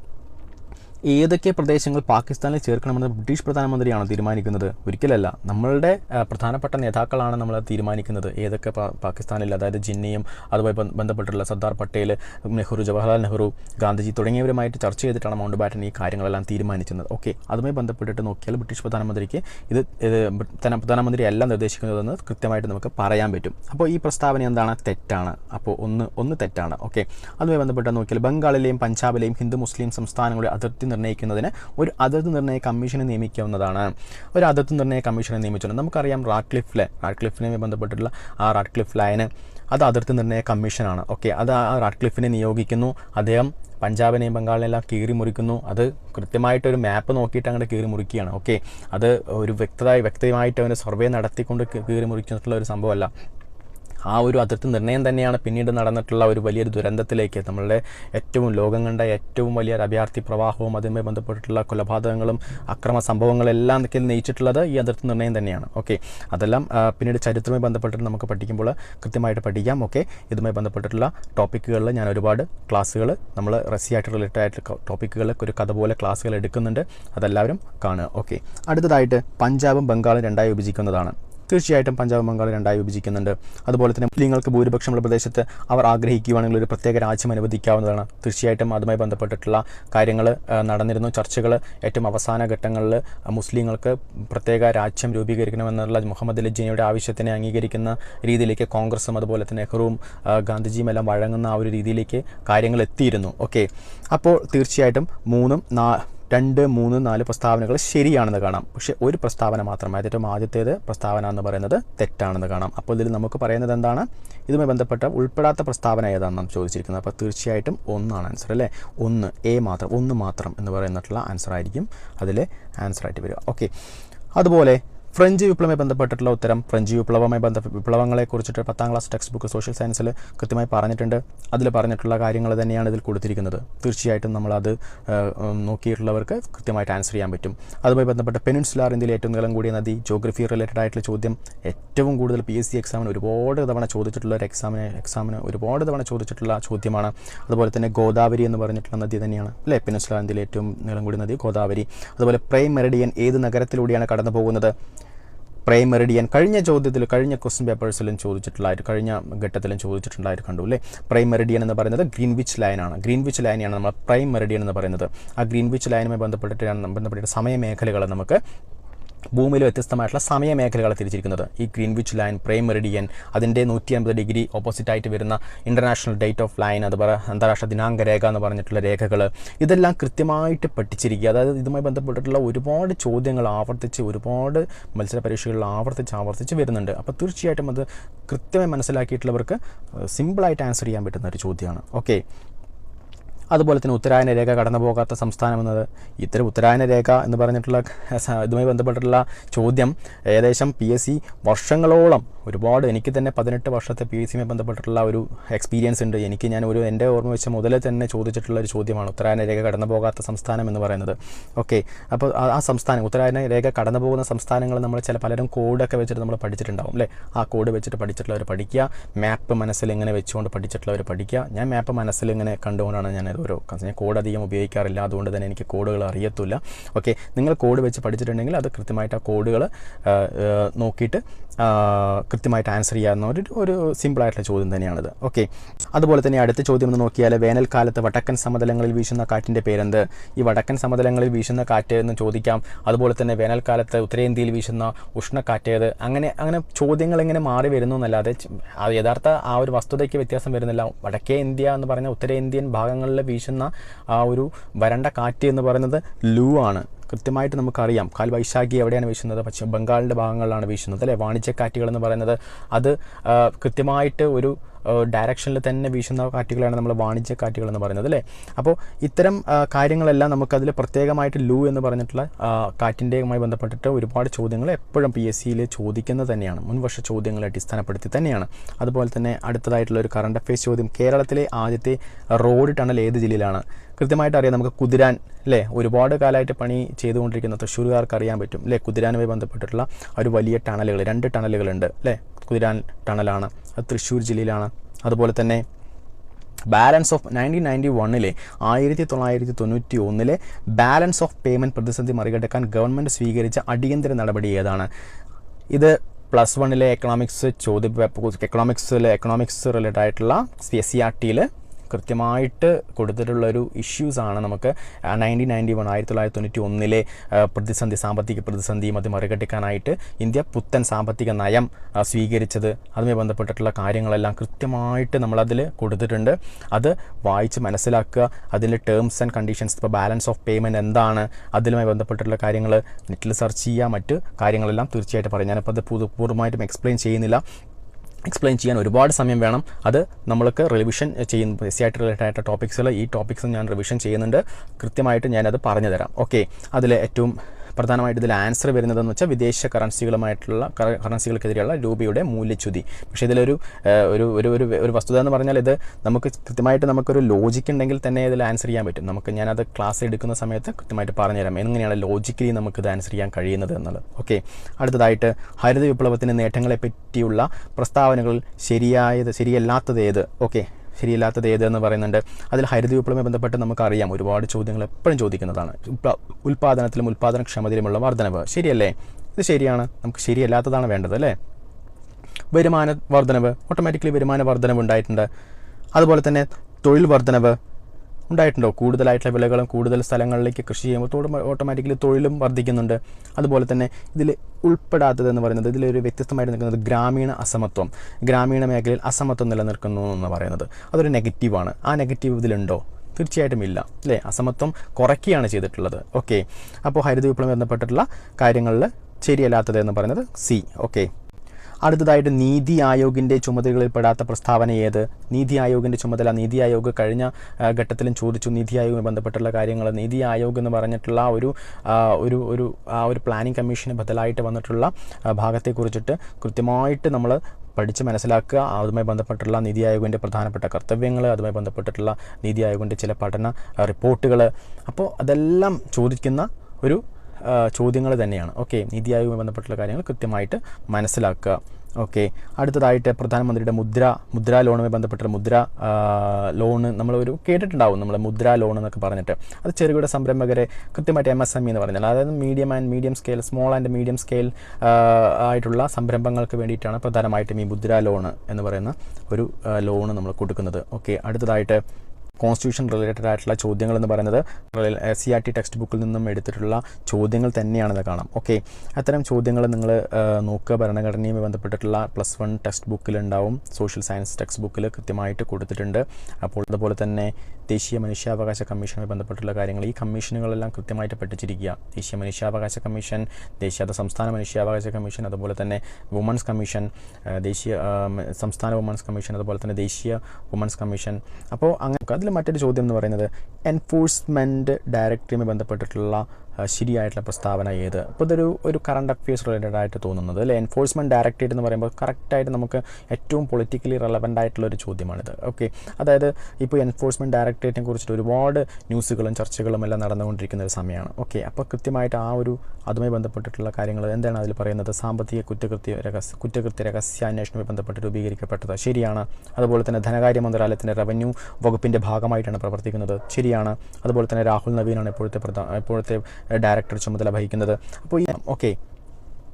ഏതൊക്കെ പ്രദേശങ്ങൾ പാകിസ്ഥാനിൽ ചേർക്കണമെന്ന് ബ്രിട്ടീഷ് പ്രധാനമന്ത്രിയാണ് തീരുമാനിക്കുന്നത്? ഒരിക്കലല്ല. നമ്മളുടെ പ്രധാനപ്പെട്ട നേതാക്കളാണ് നമ്മൾ തീരുമാനിക്കുന്നത്. ഏതൊക്കെ പാകിസ്ഥാനിൽ അതായത് ജിന്നയും അതുമായി ബന്ധ- ബന്ധപ്പെട്ടുള്ള സർദാർ പട്ടേൽ നെഹ്റു ജവഹർലാൽ നെഹ്റു ഗാന്ധിജി തുടങ്ങിയവരുമായിട്ട് ചർച്ച ചെയ്തിട്ടാണ് മൗണ്ട് ബാറ്റൻ ഈ കാര്യങ്ങളെല്ലാം തീരുമാനിക്കുന്നത് ഓക്കെ. അതുമായി ബന്ധപ്പെട്ടിട്ട് നോക്കിയാൽ ബ്രിട്ടീഷ് പ്രധാനമന്ത്രിക്ക് ഇത് ഇത് പ്രധാന- പ്രധാനമന്ത്രി അല്ല നിർദ്ദേശിക്കുന്നതെന്ന് കൃത്യമായിട്ട് നമുക്ക് പറയാൻ പറ്റും. അപ്പോൾ ഈ പ്രസ്താവന എന്താണ്? തെറ്റാണ്. അപ്പോൾ ഒന്ന് ഒന്ന് തെറ്റാണ്. ഓക്കെ. അതുമായി ബന്ധപ്പെട്ട് നോക്കിയാൽ ബംഗാളിലെയും പഞ്ചാബിലെയും ഹിന്ദു മുസ്ലിം സംസ്ഥാനങ്ങളുടെ അതിർത്തി നിർണയിക്കുന്നതിന് ഒരു അതിർത്തി നിർണയ കമ്മീഷനെ നിയമിക്കാവുന്നതാണ്. ഒരു അതിർത്തി നിർണയ കമ്മീഷനെ നിയമിച്ചിട്ടുണ്ട് നമുക്കറിയാം റാഡ്ക്ലിഫിലെ റാഡ്ക്ലിഫിനെ ബന്ധപ്പെട്ടിട്ടുള്ള ആ റാഡ്ക്ലിഫ് ലൈന് അത് അതിർത്തി നിർണയ കമ്മീഷനാണ്. ഓക്കെ അത് ആ റാഡ്ക്ലിഫിനെ നിയോഗിക്കുന്നു. അദ്ദേഹം പഞ്ചാബിനെയും ബംഗാളിനെല്ലാം കീറി മുറിക്കുന്നു. അത് കൃത്യമായിട്ടൊരു മാപ്പ് നോക്കിയിട്ട് അങ്ങോട്ട് കീറി മുറിക്കുകയാണ്. ഓക്കെ അത് ഒരു വ്യക്തത വ്യക്തമായിട്ട് അവന് സർവേ നടത്തിക്കൊണ്ട് കീറി മുറിച്ചിട്ടുള്ള ഒരു സംഭവമല്ല. ആ ഒരു അതിർത്തി നിർണയം തന്നെയാണ് പിന്നീട് നടന്നിട്ടുള്ള ഒരു വലിയൊരു ദുരന്തത്തിലേക്ക്. നമ്മളുടെ ഏറ്റവും ലോകം കണ്ട ഏറ്റവും വലിയ അഭയാർത്ഥി പ്രവാഹവും അതുമായി ബന്ധപ്പെട്ടിട്ടുള്ള കൊലപാതകങ്ങളും അക്രമ സംഭവങ്ങളെല്ലാം നയിച്ചിട്ടുള്ളത് ഈ അതിർത്തി നിർണയം തന്നെയാണ്. ഓക്കെ അതെല്ലാം പിന്നീട് ചരിത്രവുമായി ബന്ധപ്പെട്ടിട്ട് നമുക്ക് പഠിക്കുമ്പോൾ കൃത്യമായിട്ട് പഠിക്കാം. ഓക്കെ ഇതുമായി ബന്ധപ്പെട്ടിട്ടുള്ള ടോപ്പിക്കുകളിൽ ഞാൻ ഒരുപാട് ക്ലാസ്സുകൾ നമ്മൾ റസിയായിട്ട് റിലേറ്റഡ് ആയിട്ടുള്ള ടോപ്പിക്കുകൾ ഒരു കഥ പോലെ ക്ലാസ്സുകൾ എടുക്കുന്നുണ്ട്. അതെല്ലാവരും കാണുക. ഓക്കെ അടുത്തതായിട്ട് പഞ്ചാബും ബംഗാളും രണ്ടായി വിഭജിക്കുന്നതാണ്. തീർച്ചയായിട്ടും പഞ്ചാബ് ബംഗാൾ രണ്ടായി വിഭജിക്കുന്നുണ്ട്. അതുപോലെ തന്നെ മുസ്ലിങ്ങൾക്ക് ഭൂരിപക്ഷമുള്ള പ്രദേശത്ത് അവർ ആഗ്രഹിക്കുകയാണെങ്കിൽ ഒരു പ്രത്യേക രാജ്യം അനുവദിക്കാവുന്നതാണ്. തീർച്ചയായിട്ടും അതുമായി ബന്ധപ്പെട്ടിട്ടുള്ള കാര്യങ്ങൾ നടന്നിരുന്നു. ചർച്ചകൾ ഏറ്റവും അവസാന ഘട്ടങ്ങളിൽ മുസ്ലിങ്ങൾക്ക് പ്രത്യേക രാജ്യം രൂപീകരിക്കണമെന്നുള്ള മുഹമ്മദ് അലി ജിന്നയുടെ ആവശ്യത്തിനെ അംഗീകരിക്കുന്ന രീതിയിലേക്ക് കോൺഗ്രസും അതുപോലെ തന്നെ നെഹ്റുവും ഗാന്ധിജിയും എല്ലാം വഴങ്ങുന്ന ആ ഒരു രീതിയിലേക്ക് കാര്യങ്ങൾ എത്തിയിരുന്നു. ഓക്കെ. അപ്പോൾ തീർച്ചയായിട്ടും മൂന്നും രണ്ട് മൂന്ന് നാല് പ്രസ്താവനകൾ ശരിയാണെന്ന് കാണാം. പക്ഷേ ഒരു പ്രസ്താവന മാത്രമായി ഏറ്റവും ആദ്യത്തേത് പ്രസ്താവന എന്ന് പറയുന്നത് തെറ്റാണെന്ന് കാണാം. അപ്പോൾ ഇതിൽ നമുക്ക് പറയുന്നത് എന്താണ്? ഇതുമായി ബന്ധപ്പെട്ട ഉൾപ്പെടാത്ത പ്രസ്താവന ഏതാണെന്നാണ് ചോദിച്ചിരിക്കുന്നത്. അപ്പോൾ തീർച്ചയായിട്ടും ഒന്നാണ് ആൻസർ അല്ലേ? ഒന്ന് എ മാത്രം ഒന്ന് മാത്രം എന്ന് പറയുന്നിട്ടുള്ള ആൻസർ ആയിരിക്കും അതിലെ ആൻസർ ആയിട്ട് വരിക. ഓക്കെ അതുപോലെ ഫ്രഞ്ച് വിപ്ലവമായി ബന്ധപ്പെട്ടിട്ടുള്ള ഉത്തരം. ഫ്രഞ്ച് വിപ്ലവമായി ബന്ധ വിപ്ലവങ്ങളെ കുറിച്ചിട്ട് പത്താം ക്ലാസ് ടെക്സ്റ്റ് ബുക്ക് സോഷ്യൽ സയൻസിൽ കൃത്യമായി പറഞ്ഞിട്ടുണ്ട്. അതിൽ പറഞ്ഞിട്ടുള്ള കാര്യങ്ങൾ തന്നെയാണ് ഇതിൽ കൊടുത്തിരിക്കുന്നത്. തീർച്ചയായിട്ടും നമ്മളത് നോക്കിയിട്ടുള്ളവർക്ക് കൃത്യമായിട്ട് ആൻസർ ചെയ്യാൻ പറ്റും. അതുമായി ബന്ധപ്പെട്ട പെനിൻസുലാർ ഇന്ത്യയിലെ ഏറ്റവും നീളം കൂടിയ നദി ജോഗ്രഫി റിലേറ്റഡ് ആയിട്ടുള്ള ചോദ്യം ഏറ്റവും കൂടുതൽ പി എസ് സി എക്സാമിന് ഒരുപാട് തവണ ചോദിച്ചിട്ടുള്ള ഒരു എക്സാമിന് എക്സാമിന് ഒരുപാട് തവണ ചോദിച്ചിട്ടുള്ള ചോദ്യമാണ്. അതുപോലെ തന്നെ ഗോദാവരി എന്ന് പറഞ്ഞിട്ടുള്ള നദി തന്നെയാണ് അല്ലേ? പെനിൻസുലാർ ഇന്ത്യയിലെ ഏറ്റവും നീളം കൂടിയ നദി ഗോദാവരി. അതുപോലെ പ്രൈം മെറിഡിയൻ ഏത് നഗരത്തിലൂടെയാണ് കടന്നു പോകുന്നത് പ്രൈം മെറിഡിയൻ കഴിഞ്ഞ ചോദ്യത്തിൽ കഴിഞ്ഞ ക്വസ്റ്റ്യൻ പേപ്പേഴ്സിലും ചോദിച്ചിട്ടുള്ളതായിട്ട് കഴിഞ്ഞ ഘട്ടത്തിലും ചോദിച്ചിട്ടുള്ളതായിട്ട് കണ്ടു അല്ലേ? പ്രൈം മെറിഡിയൻ എന്ന് പറയുന്നത് ഗ്രീൻവിച്ച് ലൈനാണ് ഗ്രീൻവിച്ച് ലൈനാണ് നമ്മൾ പ്രൈം മെറിഡിയൻ എന്ന് പറയുന്നത്. ആ ഗ്രീൻവിച്ച് ലൈനുമായി ബന്ധപ്പെട്ടിട്ടാണ് ബന്ധപ്പെട്ടിട്ട് സമയമേഖലകൾ നമുക്ക് ഭൂമിയിൽ വ്യത്യസ്തമായിട്ടുള്ള സമയമേഖലകളെ തിരിച്ചിരിക്കുന്നത്. ഈ ഗ്രീൻവിച്ച് ലൈൻ പ്രൈം മെറിഡിയൻ അതിന്റെ നൂറ്റി അൻപത് ഡിഗ്രി ഓപ്പോസിറ്റായിട്ട് വരുന്ന ഇന്റർനാഷണൽ ഡേറ്റ് ഓഫ് ലൈൻ അതുപോലെ അന്താരാഷ്ട്ര ദിനാങ്ക രേഖ എന്ന് പറഞ്ഞിട്ടുള്ള രേഖകൾ. ഇതെല്ലാം കൃത്യമായിട്ട് പഠിച്ചിരിക്കുക. അതായത് ഇതുമായി ബന്ധപ്പെട്ടിട്ടുള്ള ഒരുപാട് ചോദ്യങ്ങൾ ആവർത്തിച്ച് ഒരുപാട് മത്സര പരീക്ഷകളിൽ ആവർത്തിച്ച് ആവർത്തിച്ച് വരുന്നുണ്ട്. അപ്പോൾ തീർച്ചയായിട്ടും അത് കൃത്യമായി മനസ്സിലാക്കിയിട്ടുള്ളവർക്ക് സിമ്പിളായിട്ട് ആൻസർ ചെയ്യാൻ പറ്റുന്ന ഒരു ചോദ്യമാണ്. ഓക്കെ അതുപോലെ തന്നെ ഉത്തരായന രേഖ കടന്നു പോകാത്ത സംസ്ഥാനം എന്നത് ഇത്തരം ഉത്തരായന രേഖ എന്ന് പറഞ്ഞിട്ടുള്ള ഇതുമായി ബന്ധപ്പെട്ടിട്ടുള്ള ചോദ്യം ഏകദേശം പി എസ് സി വർഷങ്ങളോളം ഒരുപാട് എനിക്ക് തന്നെ പതിനെട്ട് വർഷത്തെ പി എസ് സിയുമായി ബന്ധപ്പെട്ടിട്ടുള്ള ഒരു എക്സ്പീരിയൻസ് ഉണ്ട്. എനിക്ക് ഞാൻ ഒരു എന്റെ ഓർമ്മ വെച്ച മുതലേ തന്നെ ചോദിച്ചിട്ടുള്ള ഒരു ചോദ്യമാണ് ഉത്തരായന രേഖ കടന്നു പോകാത്ത സംസ്ഥാനം എന്ന് പറയുന്നത്. ഓക്കെ അപ്പോൾ ആ- സംസ്ഥാനം ഉത്തരായന രേഖ കടന്നു പോകുന്ന സംസ്ഥാനങ്ങൾ നമ്മൾ ചില പലരും കോഡൊക്കെ വെച്ചിട്ട് നമ്മൾ പഠിച്ചിട്ടുണ്ടാവും അല്ലേ? ആ കോഡ് വെച്ചിട്ട് പഠിച്ചിട്ടുള്ളവർ പഠിക്കുക. മാപ്പ് മനസ്സിൽ എങ്ങനെ വെച്ചുകൊണ്ട് പഠിച്ചിട്ടുള്ളവർ പഠിക്കുക. ഞാൻ മാപ്പ് മനസ്സിൽ ഇങ്ങനെ കണ്ടുകൊണ്ടാണ് ഞാൻ ഓരോ ഞാൻ കോഡ് അധികം ഉപയോഗിക്കാറില്ല. അതുകൊണ്ട് തന്നെ എനിക്ക് കോഡുകൾ അറിയത്തില്ല. ഓക്കെ നിങ്ങൾ കോഡ് വെച്ച് പഠിച്ചിട്ടുണ്ടെങ്കിൽ അത് കൃത്യമായിട്ട് ആ കോഡുകൾ നോക്കിയിട്ട് കൃത്യമായിട്ട് ആൻസർ ചെയ്യാവുന്ന ഒരു ഒരു സിമ്പിളായിട്ടുള്ള ചോദ്യം തന്നെയാണിത്. ഓക്കെ അതുപോലെ തന്നെ അടുത്ത ചോദ്യം എന്ന് നോക്കിയാൽ വേനൽക്കാലത്ത് വടക്കൻ സമതലങ്ങളിൽ വീശുന്ന കാറ്റിന്റെ പേരെന്ത്? ഈ വടക്കൻ സമതലങ്ങളിൽ വീശുന്ന കാറ്റ് എന്ന് ചോദിക്കാം. അതുപോലെ തന്നെ വേനൽക്കാലത്ത് ഉത്തരേന്ത്യയിൽ വീശുന്ന ഉഷ്ണക്കാറ്റേത് അങ്ങനെ അങ്ങനെ ചോദ്യങ്ങൾ ഇങ്ങനെ മാറി വരുന്നു എന്നല്ലാതെ യഥാർത്ഥ ആ ഒരു വസ്തുതയ്ക്ക് വ്യത്യാസം വരുന്നില്ല. വടക്കേ ഇന്ത്യ എന്ന് പറഞ്ഞ ഉത്തരേന്ത്യൻ ഭാഗങ്ങളിൽ വീശുന്ന ആ ഒരു വരണ്ട കാറ്റ് എന്ന് പറയുന്നത് ലൂ ആണ്. കൃത്യമായിട്ട് നമുക്കറിയാം. കാൽ വൈശാഖി എവിടെയാണ് വീശുന്നത്? പശ്ചിമ ബംഗാളിന്റെ ഭാഗങ്ങളിലാണ് വീശുന്നത്. അല്ലേ? വാണിജ്യക്കാറ്റുകൾ എന്ന് പറയുന്നത് അത് കൃത്യമായിട്ട് ഒരു ഡയറക്ഷനിൽ തന്നെ വീശുന്ന കാറ്റുകളാണ് നമ്മൾ വാണിജ്യ കാറ്റുകൾ എന്ന് പറയുന്നത് അല്ലേ? അപ്പോൾ ഇത്തരം കാര്യങ്ങളെല്ലാം നമുക്കതിൽ പ്രത്യേകമായിട്ട് ലൂ എന്ന് പറഞ്ഞിട്ടുള്ള കാറ്റിന്റെയുമായി ബന്ധപ്പെട്ടിട്ട് ഒരുപാട് ചോദ്യങ്ങൾ എപ്പോഴും പി എസ് സിയിൽ ചോദിക്കുന്നത് തന്നെയാണ്. മുൻവർഷ ചോദ്യങ്ങളെ അടിസ്ഥാനപ്പെടുത്തി തന്നെയാണ്. അതുപോലെ തന്നെ അടുത്തതായിട്ടുള്ള ഒരു കറണ്ട് അഫയേഴ്സ് ചോദ്യം. കേരളത്തിലെ ആദ്യത്തെ റോഡ് ടണൽ ഏത് ജില്ലയിലാണ്? കൃത്യമായിട്ട് അറിയാം നമുക്ക് കുതിരാൻ അല്ലേ? ഒരുപാട് കാലമായിട്ട് പണി ചെയ്തുകൊണ്ടിരിക്കുന്ന തൃശ്ശൂർകാർക്ക് അറിയാൻ പറ്റും അല്ലേ? കുതിരാനുമായി ബന്ധപ്പെട്ടിട്ടുള്ള ഒരു വലിയ ടണലുകൾ രണ്ട് ടണലുകളുണ്ട് അല്ലേ? കുതിരാൻ ടണലാണ് അത് തൃശ്ശൂർ ജില്ലയിലാണ്. അതുപോലെ തന്നെ ബാലൻസ് ഓഫ് നയന്റീൻ നയന്റി വണ്ണിലെ ആയിരത്തി തൊള്ളായിരത്തി തൊണ്ണൂറ്റി ഒന്നിലെ ബാലൻസ് ഓഫ് പേയ്മെന്റ് പ്രതിസന്ധി മറികടക്കാൻ ഗവൺമെന്റ് സ്വീകരിച്ച അടിയന്തര നടപടി ഏതാണ്? ഇത് പ്ലസ് വണ്ണിലെ എക്കണോമിക്സ് ചോദ്യ എക്കണോമിക്സിലെ എക്കണോമിക്സ് റിലേറ്റഡ് ആയിട്ടുള്ള എസ് സി ആർ ടിയിൽ കൃത്യമായിട്ട് കൊടുത്തിട്ടുള്ള ഒരു ഇഷ്യൂസാണ് നമുക്ക് നയന്റീൻ നയന്റി വൺ ആയിരത്തി തൊള്ളായിരത്തി തൊണ്ണൂറ്റി ഒന്നിലെ പ്രതിസന്ധി സാമ്പത്തിക പ്രതിസന്ധിയും അത് മറികടക്കാനായിട്ട് ഇന്ത്യ പുത്തൻ സാമ്പത്തിക നയം സ്വീകരിച്ചത്. അതുമായി ബന്ധപ്പെട്ടിട്ടുള്ള കാര്യങ്ങളെല്ലാം കൃത്യമായിട്ട് നമ്മളതിൽ കൊടുത്തിട്ടുണ്ട്. അത് വായിച്ച് മനസ്സിലാക്കുക അതിന്റെ ടേംസ് ആൻഡ് കണ്ടീഷൻസ് ഇപ്പോൾ ബാലൻസ് ഓഫ് പേയ്മെന്റ് എന്താണ് അതിലുമായി ബന്ധപ്പെട്ടിട്ടുള്ള കാര്യങ്ങൾ നെറ്റിൽ സെർച്ച് ചെയ്യുക മറ്റ് കാര്യങ്ങളെല്ലാം തീർച്ചയായിട്ടും പറയും. ഞാനിപ്പോൾ അത് പൂർ- പൂർണമായിട്ടും എക്സ്പ്ലെയിൻ ചെയ്യുന്നില്ല. എക്സ്പ്ലെയിൻ ചെയ്യാൻ ഒരുപാട് സമയം വേണം. അത് നമ്മൾക്ക് റിവിഷൻ ചെയ്യുന്ന എസ് സി ആയിട്ട് റിലേറ്റഡ് ആയിട്ട് ടോപ്പിക്സിൽ ഈ ടോപ്പിക്സ് ഞാൻ റിവിഷൻ ചെയ്യുന്നുണ്ട്. കൃത്യമായിട്ട് ഞാനത് പറഞ്ഞു തരാം ഓക്കെ അതിലെ ഏറ്റവും പ്രധാനമായിട്ട് ഇതിൽ ആൻസർ വരുന്നതെന്ന് വെച്ചാൽ വിദേശ കറൻസികളുമായിട്ടുള്ള കറ- കറൻസികൾക്കെതിരെയുള്ള രൂപയുടെ മൂല്യച്യുതി. പക്ഷേ ഇതിലൊരു ഒരു ഒരു ഒരു ഒരു വസ്തുത എന്ന് പറഞ്ഞാൽ ഇത് നമുക്ക് കൃത്യമായിട്ട് നമുക്കൊരു ലോജിക്ക് ഉണ്ടെങ്കിൽ തന്നെ ഇതിൽ ആൻസർ ചെയ്യാൻ പറ്റും. നമുക്ക് ഞാനത് ക്ലാസ് എടുക്കുന്ന സമയത്ത് കൃത്യമായിട്ട് പറഞ്ഞുതരാം. എങ്ങനെയാണ് ലോജിക്കലി നമുക്ക് ഇത് ആൻസർ ചെയ്യാൻ കഴിയുന്നത് എന്നുള്ളത്. ഓക്കെ അടുത്തതായിട്ട് ഹരിത വിപ്ലവത്തിന്റെ നേട്ടങ്ങളെ പറ്റിയുള്ള പ്രസ്താവനകൾ ശരിയായത് ശരിയല്ലാത്തത് ഏത്? ഓക്കെ ശരിയല്ലാത്തത് ഏതെന്ന് പറയുന്നുണ്ട്. അതിൽ ഹരിത വിപ്ലവവുമായി ബന്ധപ്പെട്ട് നമുക്കറിയാം. ഒരുപാട് ചോദ്യങ്ങൾ എപ്പോഴും ചോദിക്കുന്നതാണ്. ഉൽപ്പാദനത്തിലും ഉൽപാദനത്തിലും ഉൽപാദനക്ഷമതയിലുമുള്ള വർധനവ് ശരിയല്ലേ? ഇത് ശരിയാണ്. നമുക്ക് ശരിയല്ലാത്തതാണ് വേണ്ടത് അല്ലേ? വരുമാന വർധനവ് ഓട്ടോമാറ്റിക്കലി വരുമാന വർധനവ് ഉണ്ടായിട്ടുണ്ട്. അതുപോലെ തന്നെ തൊഴിൽ വർധനവ് ഉണ്ടായിട്ടുണ്ടോ? കൂടുതലായിട്ടുള്ള വിളകളും കൂടുതൽ സ്ഥലങ്ങളിലേക്ക് കൃഷി ചെയ്യുമ്പോൾ ഓട്ടോമാറ്റിക്കലി തൊഴിലും വർദ്ധിക്കുന്നുണ്ട്. അതുപോലെ തന്നെ ഇതിൽ ഉൾപ്പെടാത്തതെന്ന് പറയുന്നത് ഇതിലൊരു വ്യത്യസ്തമായിട്ട് നിൽക്കുന്നത് ഗ്രാമീണ അസമത്വം. ഗ്രാമീണ മേഖലയിൽ അസമത്വം നിലനിൽക്കുന്നു എന്ന് പറയുന്നത് അതൊരു നെഗറ്റീവാണ് ആ നെഗറ്റീവ് ഇതിലുണ്ടോ? തീർച്ചയായിട്ടും ഇല്ല. അല്ലേ? അസമത്വം കുറയ്ക്കുകയാണ് ചെയ്തിട്ടുള്ളത്. ഓക്കെ അപ്പോൾ ഹരിത വിപ്ലവം ബന്ധപ്പെട്ടിട്ടുള്ള കാര്യങ്ങളിൽ ശരിയല്ലാത്തത് എന്ന് പറയുന്നത് സി ഓക്കെ അടുത്തതായിട്ട് നീതി ആയോഗിന്റെ ചുമതലകളിൽ പെടാത്ത പ്രസ്താവന ഏത്? നീതി ആയോഗിന്റെ ചുമതല നീതി ആയോഗ് കഴിഞ്ഞ ഘട്ടത്തിലും ചോദിച്ചു. നീതി ആയോഗുമായി ബന്ധപ്പെട്ടുള്ള കാര്യങ്ങൾ നീതി ആയോഗ് എന്ന് പറഞ്ഞിട്ടുള്ള ഒരു ഒരു ഒരു ആ ഒരു പ്ലാനിംഗ് കമ്മീഷന് ബദലായിട്ട് വന്നിട്ടുള്ള ഭാഗത്തെക്കുറിച്ചിട്ട് കൃത്യമായിട്ട് നമ്മൾ പഠിച്ച് മനസ്സിലാക്കുക. അതുമായി ബന്ധപ്പെട്ടുള്ള നീതി ആയോഗിന്റെ പ്രധാനപ്പെട്ട കർത്തവ്യങ്ങൾ അതുമായി ബന്ധപ്പെട്ടിട്ടുള്ള നീതി ആയോഗിന്റെ ചില പഠന റിപ്പോർട്ടുകൾ അപ്പോൾ അതെല്ലാം ചോദിക്കുന്ന ഒരു ചോദ്യങ്ങൾ തന്നെയാണ്. ഓക്കെ നീതി ആയോഗുമായി ബന്ധപ്പെട്ടുള്ള കാര്യങ്ങൾ കൃത്യമായിട്ട് മനസ്സിലാക്കുക. ഓക്കെ. അടുത്തതായിട്ട് പ്രധാനമന്ത്രിയുടെ മുദ്ര മുദ്ര ലോണുമായി ബന്ധപ്പെട്ട മുദ്ര ലോണ് നമ്മൾ ഒരു കേട്ടിട്ടുണ്ടാവും നമ്മൾ മുദ്ര ലോൺ എന്നൊക്കെ പറഞ്ഞിട്ട്. അത് ചെറുകിട സംരംഭകരെ കൃത്യമായിട്ട് എം എസ് എം എന്ന് പറഞ്ഞാൽ അതായത് medium and medium scale small and medium scale ആയിട്ടുള്ള സംരംഭങ്ങൾക്ക് വേണ്ടിയിട്ടാണ് പ്രധാനമായിട്ടും ഈ മുദ്ര ലോണ് എന്ന് പറയുന്ന ഒരു ലോണ് നമ്മൾ കൊടുക്കുന്നത്. ഓക്കെ. അടുത്തതായിട്ട് കോൺസ്റ്റിറ്റ്യൂഷൻ റിലേറ്റഡ് ആയിട്ടുള്ള ചോദ്യങ്ങൾ എന്ന് പറയുന്നത് സി ആർ ടി ടെക്സ്റ്റ് ബുക്കിൽ നിന്നും എടുത്തിട്ടുള്ള ചോദ്യങ്ങൾ തന്നെയാണെന്ന് കാണാം. ഓക്കെ അത്തരം ചോദ്യങ്ങൾ നിങ്ങൾ നോക്കുക. ഭരണഘടനയുമായി ബന്ധപ്പെട്ടിട്ടുള്ള പ്ലസ് വൺ ടെക്സ്റ്റ് ബുക്കിലുണ്ടാവും സോഷ്യൽ സയൻസ് ടെക്സ്റ്റ് ബുക്കിൽ കൃത്യമായിട്ട് കൊടുത്തിട്ടുണ്ട്. അപ്പോൾ അതുപോലെ തന്നെ ദേശീയ മനുഷ്യാവകാശ കമ്മീഷനുമായി ബന്ധപ്പെട്ടുള്ള കാര്യങ്ങൾ. ഈ കമ്മീഷനുകളെല്ലാം കൃത്യമായിട്ട് പഠിച്ചിരിക്കുക. ദേശീയ മനുഷ്യാവകാശ കമ്മീഷൻ ദേശീയ സംസ്ഥാന മനുഷ്യാവകാശ കമ്മീഷൻ അതുപോലെ തന്നെ വുമൻസ് കമ്മീഷൻ ദേശീയ സംസ്ഥാന വുമൻസ് കമ്മീഷൻ അതുപോലെ തന്നെ ദേശീയ വുമൻസ് കമ്മീഷൻ അപ്പോൾ അങ്ങനെ അതിൽ മറ്റൊരു ചോദ്യം എന്ന് പറയുന്നത് എൻഫോഴ്സ്മെന്റ് ഡയറക്ടറിയുമായി ബന്ധപ്പെട്ടിട്ടുള്ള ശരിയായിട്ടുള്ള പ്രസ്താവന ഏത്? അപ്പോൾ ഇതൊരു ഒരു കറണ്ട് അഫയേഴ്സ് റിലേറ്റഡ് ആയിട്ട് തോന്നുന്നത് അല്ലെ? എൻഫോഴ്സ്മെന്റ് ഡയറക്ടറേറ്റ് എന്ന് പറയുമ്പോൾ കറക്റ്റായിട്ട് നമുക്ക് ഏറ്റവും പൊളിറ്റിക്കലി റെലവന്റ് ആയിട്ടുള്ള ഒരു ചോദ്യമാണിത്. ഓക്കെ അതായത് ഇപ്പോൾ എൻഫോഴ്സ്മെന്റ് ഡയറക്ടറേറ്റിനെ കുറിച്ചിട്ട് ഒരുപാട് ന്യൂസുകളും ചർച്ചകളും എല്ലാം നടന്നുകൊണ്ടിരിക്കുന്ന ഒരു സമയമാണ്. ഓക്കെ അപ്പോൾ കൃത്യമായിട്ട് ആ ഒരു അതുമായി ബന്ധപ്പെട്ടിട്ടുള്ള കാര്യങ്ങൾ എന്താണ് അതിൽ പറയുന്നത്? സാമ്പത്തിക കുറ്റകൃത്യ രഹസ്യ കുറ്റകൃത്യ രഹസ്യാന്വേഷണവുമായി ബന്ധപ്പെട്ട് രൂപീകരിക്കപ്പെട്ടത് ശരിയാണ്. അതുപോലെ തന്നെ ധനകാര്യ മന്ത്രാലയത്തിന്റെ റവന്യൂ വകുപ്പിന്റെ ഭാഗമായിട്ടാണ് പ്രവർത്തിക്കുന്നത് ശരിയാണ്. അതുപോലെ തന്നെ രാഹുൽ നവീനാണ് ഇപ്പോഴത്തെ പ്രധാന ഇപ്പോഴത്തെ ഡയറക്ടർ ചുമതല വഹിക്കുന്നത്. അപ്പോൾ ഈ ഓക്കെ.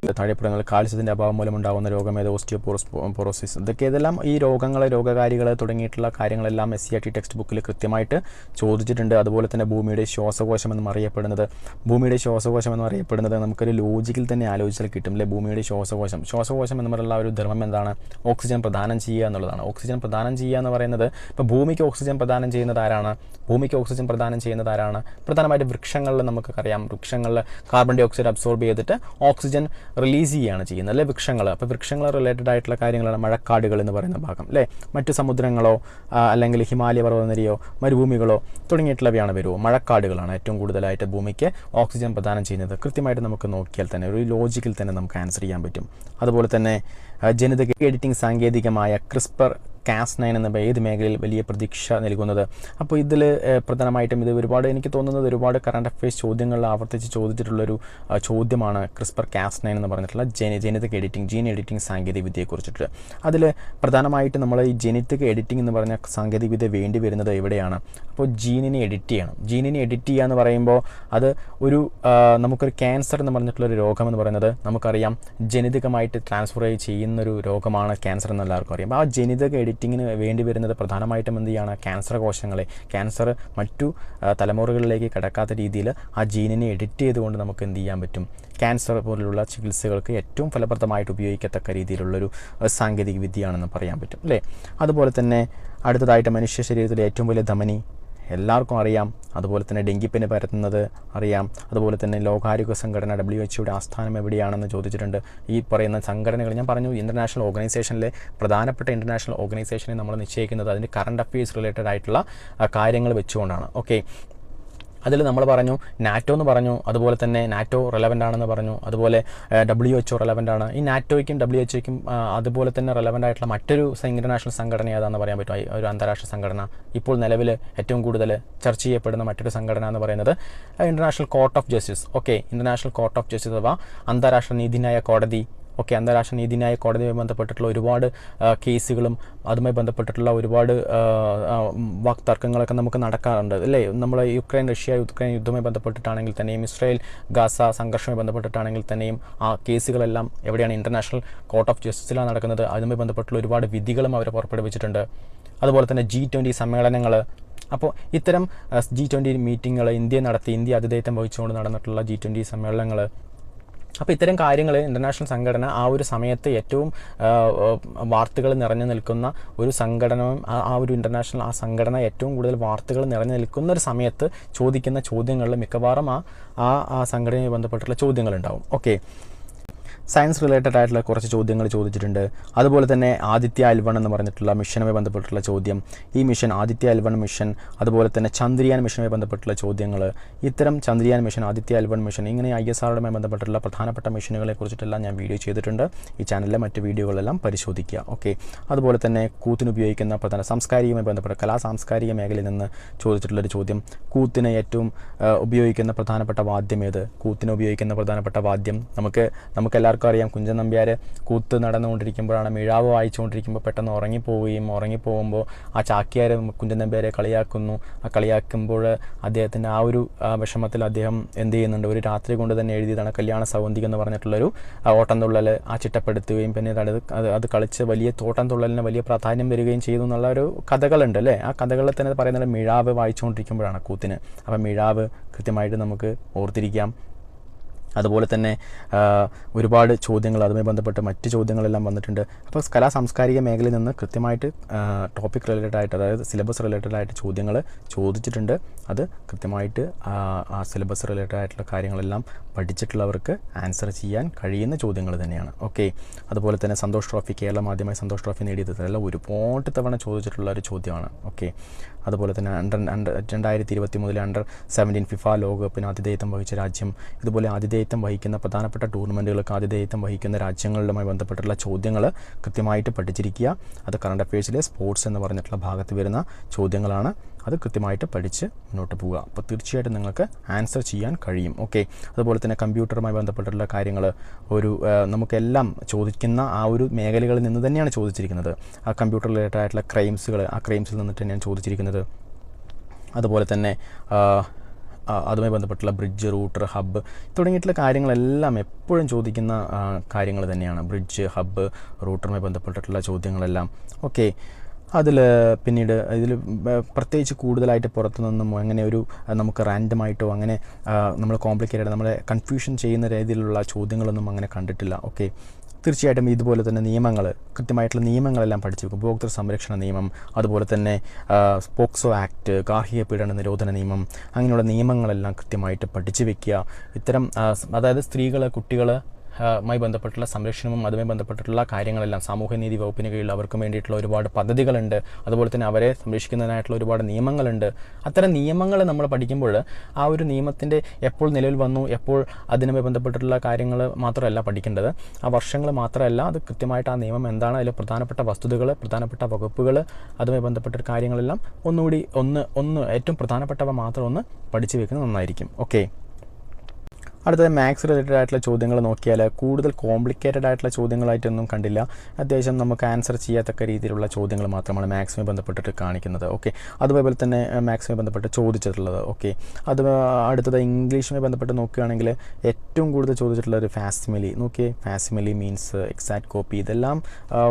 താഴെപ്പുറങ്ങൾ കാൽസ്യത്തിന്റെ അഭാവം മൂലമുണ്ടാകുന്ന രോഗം ഏത് ഓസ്റ്റിയോപോറോസ് പോറോസിസ് ഇതൊക്കെ ഇതെല്ലാം ഈ രോഗങ്ങൾ രോഗകാരികൾ തുടങ്ങിയിട്ടുള്ള കാര്യങ്ങളെല്ലാം S C R T text ബുക്കിൽ കൃത്യമായിട്ട് ചോദിച്ചിട്ടുണ്ട്. അതുപോലെ തന്നെ ഭൂമിയുടെ ശ്വാസകോശം എന്നും അറിയപ്പെടുന്നത്. ഭൂമിയുടെ ശ്വാസകോശം എന്ന് അറിയപ്പെടുന്നത് നമുക്കൊരു ലോജിക്കിൽ തന്നെ ആലോചിച്ചാൽ കിട്ടും അല്ലെ ഭൂമിയുടെ ശ്വാസകോശം. ശ്വാസകോശം എന്ന് പറയുന്ന ഒരു ധർമ്മം എന്താണ്? ഓക്സിജൻ പ്രദാനം ചെയ്യുക എന്നുള്ളതാണ്. ഓക്സിജൻ പ്രദാനം ചെയ്യുക എന്ന് പറയുന്നത് ഇപ്പോൾ ഭൂമിക്ക് ഓക്സിജൻ പ്രദാനം ചെയ്യുന്നത് ആരാണ്? ഭൂമിക്ക് ഓക്സിജൻ പ്രദാനം ചെയ്യുന്നത് ആരാണ്? പ്രധാനമായിട്ട് വൃക്ഷങ്ങളിൽ നമുക്കറിയാം. വൃക്ഷങ്ങളിൽ കാർബൺ ഡൈ ഓക്സൈഡ് അബ്സോർബ് ചെയ്തിട്ട് ഓക്സിജൻ റിലീസ് ചെയ്യുകയാണ് ചെയ്യുന്നത് അല്ലെ? വൃക്ഷങ്ങൾ. അപ്പോൾ വൃക്ഷങ്ങൾ റിലേറ്റഡ് ആയിട്ടുള്ള കാര്യങ്ങളാണ് മഴക്കാടുകൾ എന്ന് പറയുന്ന ഭാഗം അല്ലേ? മറ്റു സമുദ്രങ്ങളോ അല്ലെങ്കിൽ ഹിമാലയ പർവതനിരയോ മരുഭൂമികളോ തുടങ്ങിയിട്ടുള്ളവയാണ് വരുമോ മഴക്കാടുകളാണ് ഏറ്റവും കൂടുതലായിട്ട് ഭൂമിക്ക് ഓക്സിജൻ പ്രദാനം ചെയ്യുന്നത്. കൃത്യമായിട്ട് നമുക്ക് നോക്കിയാൽ തന്നെ ഒരു ലോജിക്കിൽ തന്നെ നമുക്ക് ആൻസർ ചെയ്യാൻ പറ്റും. അതുപോലെ തന്നെ ജനിതക എഡിറ്റിംഗ് സാങ്കേതികമായ ക്രിസ്പർ കാസ് നയൻ എന്ന ഏത് മേഖലയിൽ വലിയ പ്രതീക്ഷ നൽകുന്നത്? അപ്പോൾ ഇതിൽ പ്രധാനമായിട്ടും ഇത് ഒരുപാട് എനിക്ക് തോന്നുന്നത് ഒരുപാട് കറണ്ട് അഫയേഴ്സ് ചോദ്യങ്ങളിൽ ആവർത്തിച്ച് ചോദിച്ചിട്ടുള്ളൊരു ചോദ്യമാണ് ക്രിസ്പർ കാസ് നയൻ എന്ന് പറഞ്ഞിട്ടുള്ള ജനി ജനിതക എഡിറ്റിംഗ് ജീൻ എഡിറ്റിംഗ് സാങ്കേതിക വിദ്യയെക്കുറിച്ചിട്ട് അതിൽ പ്രധാനമായിട്ട് നമ്മൾ ഈ ജനിതക എഡിറ്റിംഗ് എന്ന് പറഞ്ഞ സാങ്കേതികവിദ്യ വേണ്ടി വരുന്നത് എവിടെയാണ്? അപ്പോൾ ജീനിനെ എഡിറ്റ് ചെയ്യണം. ജീനിനെ എഡിറ്റ് ചെയ്യുക എന്ന് പറയുമ്പോൾ അത് ഒരു നമുക്കൊരു ക്യാൻസർ എന്ന് പറഞ്ഞിട്ടുള്ളൊരു രോഗം എന്ന് പറയുന്നത് നമുക്കറിയാം. ജനിതകമായിട്ട് ട്രാൻസ്ഫർ ചെയ്യുന്നൊരു രോഗമാണ് ക്യാൻസർ എന്ന് എല്ലാവർക്കും അറിയാം. ആ ജനിതക എഡിറ്റിങ്ങിന് വേണ്ടി വരുന്നത് പ്രധാനമായിട്ടും എന്ത് ചെയ്യാണ്? ക്യാൻസർ കോശങ്ങളെ. ക്യാൻസർ മറ്റു തലമുറകളിലേക്ക് കിടക്കാത്ത രീതിയിൽ ആ ജീനിനെ എഡിറ്റ് ചെയ്തുകൊണ്ട് നമുക്ക് എന്ത് ചെയ്യാൻ പറ്റും? ക്യാൻസർ പോലുള്ള ചികിത്സകൾക്ക് ഏറ്റവും ഫലപ്രദമായിട്ട് ഉപയോഗിക്കത്തക്ക രീതിയിലുള്ളൊരു സാങ്കേതിക വിദ്യയാണെന്ന് പറയാൻ പറ്റും അല്ലേ? അതുപോലെ തന്നെ അടുത്തതായിട്ട് മനുഷ്യ ശരീരത്തിലെ ഏറ്റവും വലിയ ധമനി എല്ലാവർക്കും അറിയാം. അതുപോലെ തന്നെ ഡെങ്കിപ്പനി പരത്തുന്നത് അറിയാം. അതുപോലെ തന്നെ ലോകാരോഗ്യ സംഘടന ഡബ്ല്യു എച്ച്ഒയുടെ ആസ്ഥാനം എവിടെയാണെന്ന് ചോദിച്ചിട്ടുണ്ട്. ഈ പറയുന്ന സംഘടനകൾ ഞാൻ പറഞ്ഞു ഇന്റർനാഷണൽ ഓർഗനൈസേഷനിലെ പ്രധാനപ്പെട്ട ഇന്റർനാഷണൽ ഓർഗനൈസേഷനെ നമ്മൾ നിശ്ചയിക്കുന്നത് അതിന്റെ കറണ്ട് അഫയേഴ്സ് റിലേറ്റഡ് ആയിട്ടുള്ള കാര്യങ്ങൾ വെച്ചുകൊണ്ടാണ്. ഓക്കെ അതിൽ നമ്മൾ പറഞ്ഞു നാറ്റോ എന്ന് പറഞ്ഞു അതുപോലെ തന്നെ നാറ്റോ റെലവന്റ് ആണെന്ന് പറഞ്ഞു അതുപോലെ ഡബ്ല്യു എച്ച് ഒ റെലവന്റ് ആണ്. ഈ നാറ്റോയ്ക്കും ഡബ്ല്യു എച്ച് ഒയ്ക്കും അതുപോലെ തന്നെ റെലവന്റ് ആയിട്ടുള്ള മറ്റൊരു ഇന്റർനാഷണൽ സംഘടന ഏതാണെന്ന് പറയാൻ പറ്റും ഒരു അന്താരാഷ്ട്ര സംഘടന. ഇപ്പോൾ നിലവിൽ ഏറ്റവും കൂടുതൽ ചർച്ച ചെയ്യപ്പെടുന്ന മറ്റൊരു സംഘടന എന്ന് പറയുന്നത് international court of justice okay international court of justice അഥവാ അന്താരാഷ്ട്ര നീതിന്യായ കോടതി ഒക്കെ അന്താരാഷ്ട്ര നീതിന്യായ കോടതിയുമായി ബന്ധപ്പെട്ടിട്ടുള്ള ഒരുപാട് കേസുകളും അതുമായി ബന്ധപ്പെട്ടിട്ടുള്ള ഒരുപാട് വാക്തർക്കങ്ങളൊക്കെ നമുക്ക് നടക്കാറുണ്ട് അല്ലേ? നമ്മൾ യുക്രൈൻ റഷ്യ യുക്രൈൻ യുദ്ധവുമായി ബന്ധപ്പെട്ടിട്ടാണെങ്കിൽ തന്നെയും ഇസ്രായേൽ ഗാസ സംഘർഷവുമായി ബന്ധപ്പെട്ടിട്ടാണെങ്കിൽ തന്നെയും ആ കേസുകളെല്ലാം എവിടെയാണ് ഇന്റർനാഷണൽ കോർട്ട് ഓഫ് ജസ്റ്റിസിലാണ് നടക്കുന്നത് അതുമായി ബന്ധപ്പെട്ടുള്ള ഒരുപാട് വിധികളും അവർ പുറപ്പെടുവിച്ചിട്ടുണ്ട്. അതുപോലെ തന്നെ ജി ട്വന്റി സമ്മേളനങ്ങൾ അപ്പോൾ ഇത്തരം ജി ട്വന്റി മീറ്റിങ്ങുകൾ ഇന്ത്യ നടത്തി ഇന്ത്യ അതിഥേയത്വം വഹിച്ചുകൊണ്ട് നടന്നിട്ടുള്ള ജി ട്വന്റി സമ്മേളനങ്ങൾ അപ്പോൾ ഇത്തരം കാര്യങ്ങൾ ഇന്റർനാഷണൽ സംഘടന ആ ഒരു സമയത്ത് ഏറ്റവും വാർത്തകൾ നിറഞ്ഞു നിൽക്കുന്ന ഒരു സംഘടന ആ- ഒരു ഇന്റർനാഷണൽ ആ സംഘടന ഏറ്റവും കൂടുതൽ വാർത്തകൾ നിറഞ്ഞു നിൽക്കുന്ന ഒരു സമയത്ത് ചോദിക്കുന്ന ചോദ്യങ്ങളിൽ മിക്കവാറും ആ ആ സംഘടനയുമായി ബന്ധപ്പെട്ടുള്ള ചോദ്യങ്ങളുണ്ടാവും. ഓക്കെ സയൻസ് റിലേറ്റഡ് ആയിട്ടുള്ള കുറച്ച് ചോദ്യങ്ങൾ ചോദിച്ചിട്ടുണ്ട്. അതുപോലെ തന്നെ ആദിത്യ എൽവൺ എന്ന് പറഞ്ഞിട്ടുള്ള മിഷനുമായി ബന്ധപ്പെട്ടുള്ള ചോദ്യം ഈ മിഷൻ ആദിത്യ എൽവൺ മിഷൻ അതുപോലെ തന്നെ ചന്ദ്രയാൻ മിഷനുമായി ബന്ധപ്പെട്ടുള്ള ചോദ്യങ്ങൾ ഇത്തരം Chandrayaan mission Aditya L one mission ഇങ്ങനെ ഐ എസ് ആറുമായി ബന്ധപ്പെട്ടുള്ള പ്രധാനപ്പെട്ട മിഷനുകളെ കുറിച്ചിട്ടെല്ലാം ഞാൻ വീഡിയോ ചെയ്തിട്ടുണ്ട്. ഈ ചാനലിലെ മറ്റ് വീഡിയോകളെല്ലാം പരിശോധിക്കുക ഓക്കെ? അതുപോലെ തന്നെ കൂത്തിന് ഉപയോഗിക്കുന്ന പ്രധാന സാംസ്കാരികമായി ബന്ധപ്പെട്ട കലാ സാംസ്കാരിക മേഖലയിൽ നിന്ന് ചോദിച്ചിട്ടുള്ളൊരു ചോദ്യം കൂത്തിന് ഏറ്റവും ഉപയോഗിക്കുന്ന പ്രധാനപ്പെട്ട വാദ്യം ഏത്? കൂത്തിന് ഉപയോഗിക്കുന്ന പ്രധാനപ്പെട്ട വാദ്യം നമുക്ക് നമുക്ക് അറിയാം കുഞ്ചൻ നമ്പ്യാർ കൂത്ത് നടന്നുകൊണ്ടിരിക്കുമ്പോഴാണ് മിഴാവ് വായിച്ചുകൊണ്ടിരിക്കുമ്പോൾ പെട്ടെന്ന് ഉറങ്ങിപ്പോവുകയും ഉറങ്ങിപ്പോകുമ്പോൾ ആ ചാക്യാർ കുഞ്ചൻ നമ്പ്യാരെ കളിയാക്കുന്നു. ആ കളിയാക്കുമ്പോൾ അദ്ദേഹത്തിന്റെ ആ ഒരു വിഷമത്തിൽ അദ്ദേഹം എന്ത് ചെയ്യുന്നുണ്ട്? ഒരു രാത്രി കൊണ്ട് തന്നെ എഴുതിയതാണ് കല്യാണ സൗന്ദിക എന്ന് പറഞ്ഞിട്ടുള്ളൊരു ഓട്ടംതുള്ളൽ ഓട്ടം തുള്ളൽ ആ ചിട്ടപ്പെടുത്തുകയും പിന്നെ അത് അത് കളിച്ച് വലിയ തോട്ടം തുള്ളലിന് വലിയ പ്രാധാന്യം വരികയും ചെയ്തു എന്നുള്ള ഒരു കഥകളുണ്ട് അല്ലേ? ആ കഥകളിൽ തന്നെ പറയുന്നത് മിഴാവ് വായിച്ചുകൊണ്ടിരിക്കുമ്പോഴാണ് കൂത്തിന്. അപ്പം മിഴാവ് കൃത്യമായിട്ട് നമുക്ക് ഓർത്തിരിക്കാം. അതുപോലെ തന്നെ ഒരുപാട് ചോദ്യങ്ങൾ അതുമായി ബന്ധപ്പെട്ട് മറ്റ് ചോദ്യങ്ങളെല്ലാം വന്നിട്ടുണ്ട്. അപ്പോൾ കലാ സാംസ്കാരിക മേഖലയിൽ നിന്ന് കൃത്യമായിട്ട് ടോപ്പിക് റിലേറ്റഡ് ആയിട്ട് അതായത് സിലബസ് റിലേറ്റഡ് ആയിട്ട് ചോദ്യങ്ങൾ ചോദിച്ചിട്ടുണ്ട്. അത് കൃത്യമായിട്ട് ആ, സിലബസ് റിലേറ്റഡ് ആയിട്ടുള്ള കാര്യങ്ങളെല്ലാം പഠിച്ചിട്ടുള്ളവർക്ക് ആൻസർ ചെയ്യാൻ കഴിയുന്ന ചോദ്യങ്ങൾ തന്നെയാണ്. ഓക്കെ അതുപോലെ തന്നെ സന്തോഷ് ട്രോഫി കേരളം ആദ്യമായി സന്തോഷ് ട്രോഫി നേടിയത് അല്ല ഒരുപാട് തവണ ചോദിച്ചിട്ടുള്ള ഒരു ചോദ്യമാണ്. ഓക്കെ അതുപോലെ തന്നെ അണ്ടർ അണ്ടർ രണ്ടായിരത്തി ഇരുപത്തി മൂന്നിൽ അണ്ടർ സെവന്റീൻ ഫിഫ ലോകകപ്പിന് ആതിഥേയത്വം വഹിച്ച രാജ്യം ഇതുപോലെ ആതിഥേയത്വം വഹിക്കുന്ന പ്രധാനപ്പെട്ട ടൂർണമെന്റുകൾക്ക് ആതിഥേയത്വം വഹിക്കുന്ന രാജ്യങ്ങളുമായി ബന്ധപ്പെട്ടുള്ള ചോദ്യങ്ങൾ കൃത്യമായിട്ട് പഠിച്ചിരിക്കുക. അത് കറണ്ട് അഫയേഴ്സിലെ സ്പോർട്സ് എന്ന് പറഞ്ഞിട്ടുള്ള ഭാഗത്ത് വരുന്ന ചോദ്യങ്ങളാണ്. അത് കൃത്യമായിട്ട് പഠിച്ച് മുന്നോട്ട് പോവുക. അപ്പോൾ തീർച്ചയായിട്ടും നിങ്ങൾക്ക് ആൻസർ ചെയ്യാൻ കഴിയും. ഓക്കെ അതുപോലെ തന്നെ കമ്പ്യൂട്ടറുമായി ബന്ധപ്പെട്ടിട്ടുള്ള കാര്യങ്ങൾ ഒരു നമുക്കെല്ലാം ചോദിക്കുന്ന ആ ഒരു മേഖലകളിൽ നിന്ന് തന്നെയാണ് ചോദിച്ചിരിക്കുന്നത്. ആ കമ്പ്യൂട്ടർ റിലേറ്റഡ് ആയിട്ടുള്ള ക്രൈംസുകൾ ആ ക്രൈംസിൽ നിന്നിട്ട് തന്നെയാണ് ചോദിച്ചിരിക്കുന്നത്. അതുപോലെ തന്നെ അതുമായി ബന്ധപ്പെട്ടുള്ള ബ്രിഡ്ജ് റൂട്ടർ ഹബ്ബ് തുടങ്ങിയിട്ടുള്ള കാര്യങ്ങളെല്ലാം എപ്പോഴും ചോദിക്കുന്ന കാര്യങ്ങൾ തന്നെയാണ്. ബ്രിഡ്ജ് ഹബ്ബ് റൂട്ടറുമായി ബന്ധപ്പെട്ടിട്ടുള്ള ചോദ്യങ്ങളെല്ലാം. ഓക്കെ അതിൽ പിന്നീട് ഇതിൽ പ്രത്യേകിച്ച് കൂടുതലായിട്ട് പുറത്തു നിന്നും അങ്ങനെ ഒരു നമുക്ക് റാൻഡമായിട്ടോ അങ്ങനെ നമ്മൾ കോംപ്ലിക്കേറ്റഡ് നമ്മളെ കൺഫ്യൂഷൻ ചെയ്യുന്ന രീതിയിലുള്ള ചോദ്യങ്ങളൊന്നും അങ്ങനെ കണ്ടിട്ടില്ല. ഓക്കെ. തീർച്ചയായിട്ടും ഇതുപോലെ തന്നെ നിയമങ്ങൾ കൃത്യമായിട്ടുള്ള നിയമങ്ങളെല്ലാം പഠിച്ചു വെക്കും. ഉപഭോക്തൃ സംരക്ഷണ നിയമം അതുപോലെ തന്നെ പോക്സോ ആക്ട് ഗാർഹിക പീഡന നിരോധന നിയമം അങ്ങനെയുള്ള നിയമങ്ങളെല്ലാം കൃത്യമായിട്ട് പഠിച്ചു വെക്കുക. ഇത്തരം അതായത് സ്ത്രീകൾ കുട്ടികൾ മായി ബന്ധപ്പെട്ടുള്ള സംരക്ഷണവും അതുമായി ബന്ധപ്പെട്ടിട്ടുള്ള കാര്യങ്ങളെല്ലാം സാമൂഹ്യനീതി വകുപ്പിന് കീഴിൽ അവർക്ക് വേണ്ടിയിട്ടുള്ള ഒരുപാട് പദ്ധതികളുണ്ട്. അതുപോലെ തന്നെ അവരെ സംരക്ഷിക്കുന്നതിനായിട്ടുള്ള ഒരുപാട് നിയമങ്ങളുണ്ട്. അത്തരം നിയമങ്ങൾ നമ്മൾ പഠിക്കുമ്പോൾ ആ ഒരു നിയമത്തിന്റെ എപ്പോൾ നിലവിൽ വന്നു എപ്പോൾ അതിനുമായി ബന്ധപ്പെട്ടിട്ടുള്ള കാര്യങ്ങൾ മാത്രമല്ല പഠിക്കേണ്ടത്. ആ വർഷങ്ങൾ മാത്രമല്ല അത് കൃത്യമായിട്ട് ആ നിയമം എന്താണ് അതിൽ പ്രധാനപ്പെട്ട വസ്തുതകൾ പ്രധാനപ്പെട്ട വകുപ്പുകൾ അതുമായി ബന്ധപ്പെട്ട കാര്യങ്ങളെല്ലാം ഒന്നുകൂടി ഒന്ന് ഒന്ന് ഏറ്റവും പ്രധാനപ്പെട്ടവ മാത്രം ഒന്ന് പഠിച്ചു വെക്കുന്നത് നന്നായിരിക്കും. ഓക്കെ. അടുത്തത് മാത്സ് റിലേറ്റഡ് ആയിട്ടുള്ള ചോദ്യങ്ങൾ നോക്കിയാൽ കൂടുതൽ കോംപ്ലിക്കേറ്റഡ് ആയിട്ടുള്ള ചോദ്യങ്ങളായിട്ടൊന്നും കണ്ടില്ല. അത്യാവശ്യം നമുക്ക് ആൻസർ ചെയ്യാത്തക്ക രീതിയിലുള്ള ചോദ്യങ്ങൾ മാത്രമാണ് മാത്സുമായി ബന്ധപ്പെട്ടിട്ട് കാണിക്കുന്നത്. ഓക്കെ അതുപോലെ തന്നെ മാത്സുമായി ബന്ധപ്പെട്ട് ചോദിച്ചിട്ടുള്ളത്. ഓക്കെ അത് അടുത്തത് ഇംഗ്ലീഷുമായി ബന്ധപ്പെട്ട് നോക്കുകയാണെങ്കിൽ ഏറ്റവും കൂടുതൽ ചോദിച്ചിട്ടുള്ള ഒരു ഫാസിമിലി നോക്കിയേ ഫാസിമിലി മീൻസ് എക്സാക്ട് കോപ്പി ഇതെല്ലാം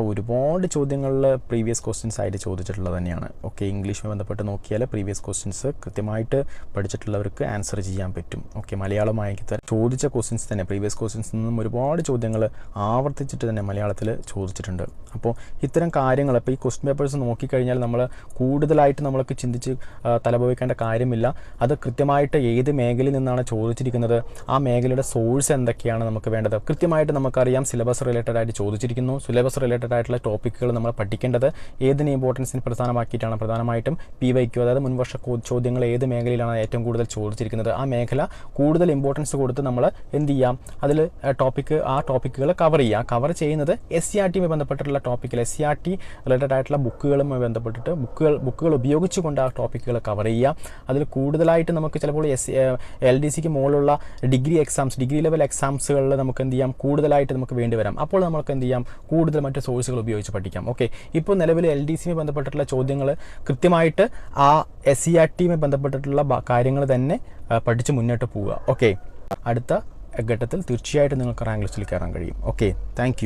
ഒരുപാട് ചോദ്യങ്ങളിൽ പ്രീവിയസ് ക്വസ്റ്റ്യൻസ് ആയിട്ട് ചോദിച്ചിട്ടുള്ളത് തന്നെയാണ്. ഓക്കെ ഇംഗ്ലീഷുമായി ബന്ധപ്പെട്ട് നോക്കിയാൽ പ്രീവിയസ് ക്വസ്റ്റ്യൻസ് കൃത്യമായിട്ട് പഠിച്ചിട്ടുള്ളവർക്ക് ആൻസർ ചെയ്യാൻ പറ്റും. ഓക്കെ മലയാളമായി ത- ചോദിച്ച ക്വസ്റ്റ്യൻസ് തന്നെ പ്രീവിയസ് ക്വസ്റ്റ്യൻസിൽ നിന്നും ഒരുപാട് ചോദ്യങ്ങൾ ആവർത്തിച്ചിട്ട് തന്നെ മലയാളത്തിൽ ചോദിച്ചിട്ടുണ്ട്. അപ്പോൾ ഇത്തരം കാര്യങ്ങൾ ഇപ്പോൾ ഈ ക്വസ്റ്റ്യൻ പേപ്പേഴ്സ് നോക്കിക്കഴിഞ്ഞാൽ നമ്മൾ കൂടുതലായിട്ട് നമ്മൾക്ക് ചിന്തിച്ച് ആ, തലപോയിക്കേണ്ട കാര്യമില്ല. അത് കൃത്യമായിട്ട് ഏത് മേഖലയിൽ നിന്നാണ് ചോദിച്ചിരിക്കുന്നത് ആ മേഖലയുടെ സോഴ്സ് എന്തൊക്കെയാണ് നമുക്ക് വേണ്ടത്? കൃത്യമായിട്ട് നമുക്കറിയാം സിലബസ് റിലേറ്റഡ് ആയിട്ട് ചോദിച്ചിരിക്കുന്നു. സിലബസ് റിലേറ്റഡ് ആയിട്ടുള്ള ടോപ്പിക്കുകൾ നമ്മൾ പഠിക്കേണ്ടത് ഏതിന് ഇമ്പോർട്ടൻസിന് പ്രധാനമാക്കിയിട്ടാണ്. പ്രധാനമായിട്ടും പി വൈക്കു അതായത് മുൻവർഷ ചോദ്യങ്ങൾ ഏത് മേഖലയിലാണ് ഏറ്റവും കൂടുതൽ ചോദിച്ചിരിക്കുന്നത്? ആ മേഖല കൂടുതൽ ഇമ്പോർട്ടൻസ് കൊടുത്ത് നമ്മൾ എന്ത് ചെയ്യാം? അതിൽ ടോപ്പിക്ക് ആ ടോപ്പിക്കുകൾ കവർ ചെയ്യുക കവർ ചെയ്യുന്നത് എസ് സി ആർ ടിയുമായി ബന്ധപ്പെട്ടിട്ടുള്ള ടോപ്പിക്കിൽ S C R T related ആയിട്ടുള്ള ബുക്കുകളുമായി ബന്ധപ്പെട്ടിട്ട് ബുക്കുകൾ ബുക്കുകൾ ഉപയോഗിച്ചുകൊണ്ട് ആ ടോപ്പിക്കുകൾ കവർ ചെയ്യാം. അതിൽ കൂടുതലായിട്ട് നമുക്ക് ചിലപ്പോൾ എസ് എൽ ഡി സിക്ക് മുകളിലുള്ള ഡിഗ്രി എക്സാംസ് ഡിഗ്രി ലെവൽ എക്സാംസുകളിൽ നമുക്ക് എന്ത് ചെയ്യാം? കൂടുതലായിട്ട് നമുക്ക് വേണ്ടി വരാം. അപ്പോൾ നമുക്ക് എന്ത് ചെയ്യാം? കൂടുതൽ മറ്റ് സോഴ്സുകൾ ഉപയോഗിച്ച് പഠിക്കാം. ഓക്കെ ഇപ്പോൾ നിലവിൽ എൽ ഡി സിയുമായി ബന്ധപ്പെട്ടിട്ടുള്ള ചോദ്യങ്ങൾ കൃത്യമായിട്ട് ആ എസ് സി ആർ ടിയുമായി ബന്ധപ്പെട്ടിട്ടുള്ള കാര്യങ്ങൾ തന്നെ പഠിച്ച് മുന്നോട്ട് പോവുക. ഓക്കെ അടുത്ത ഘട്ടത്തിൽ തീർച്ചയായിട്ടും നിങ്ങൾക്ക് റാങ്ക് ലിസ്റ്റിൽ കയറാൻ കഴിയും. Okay thank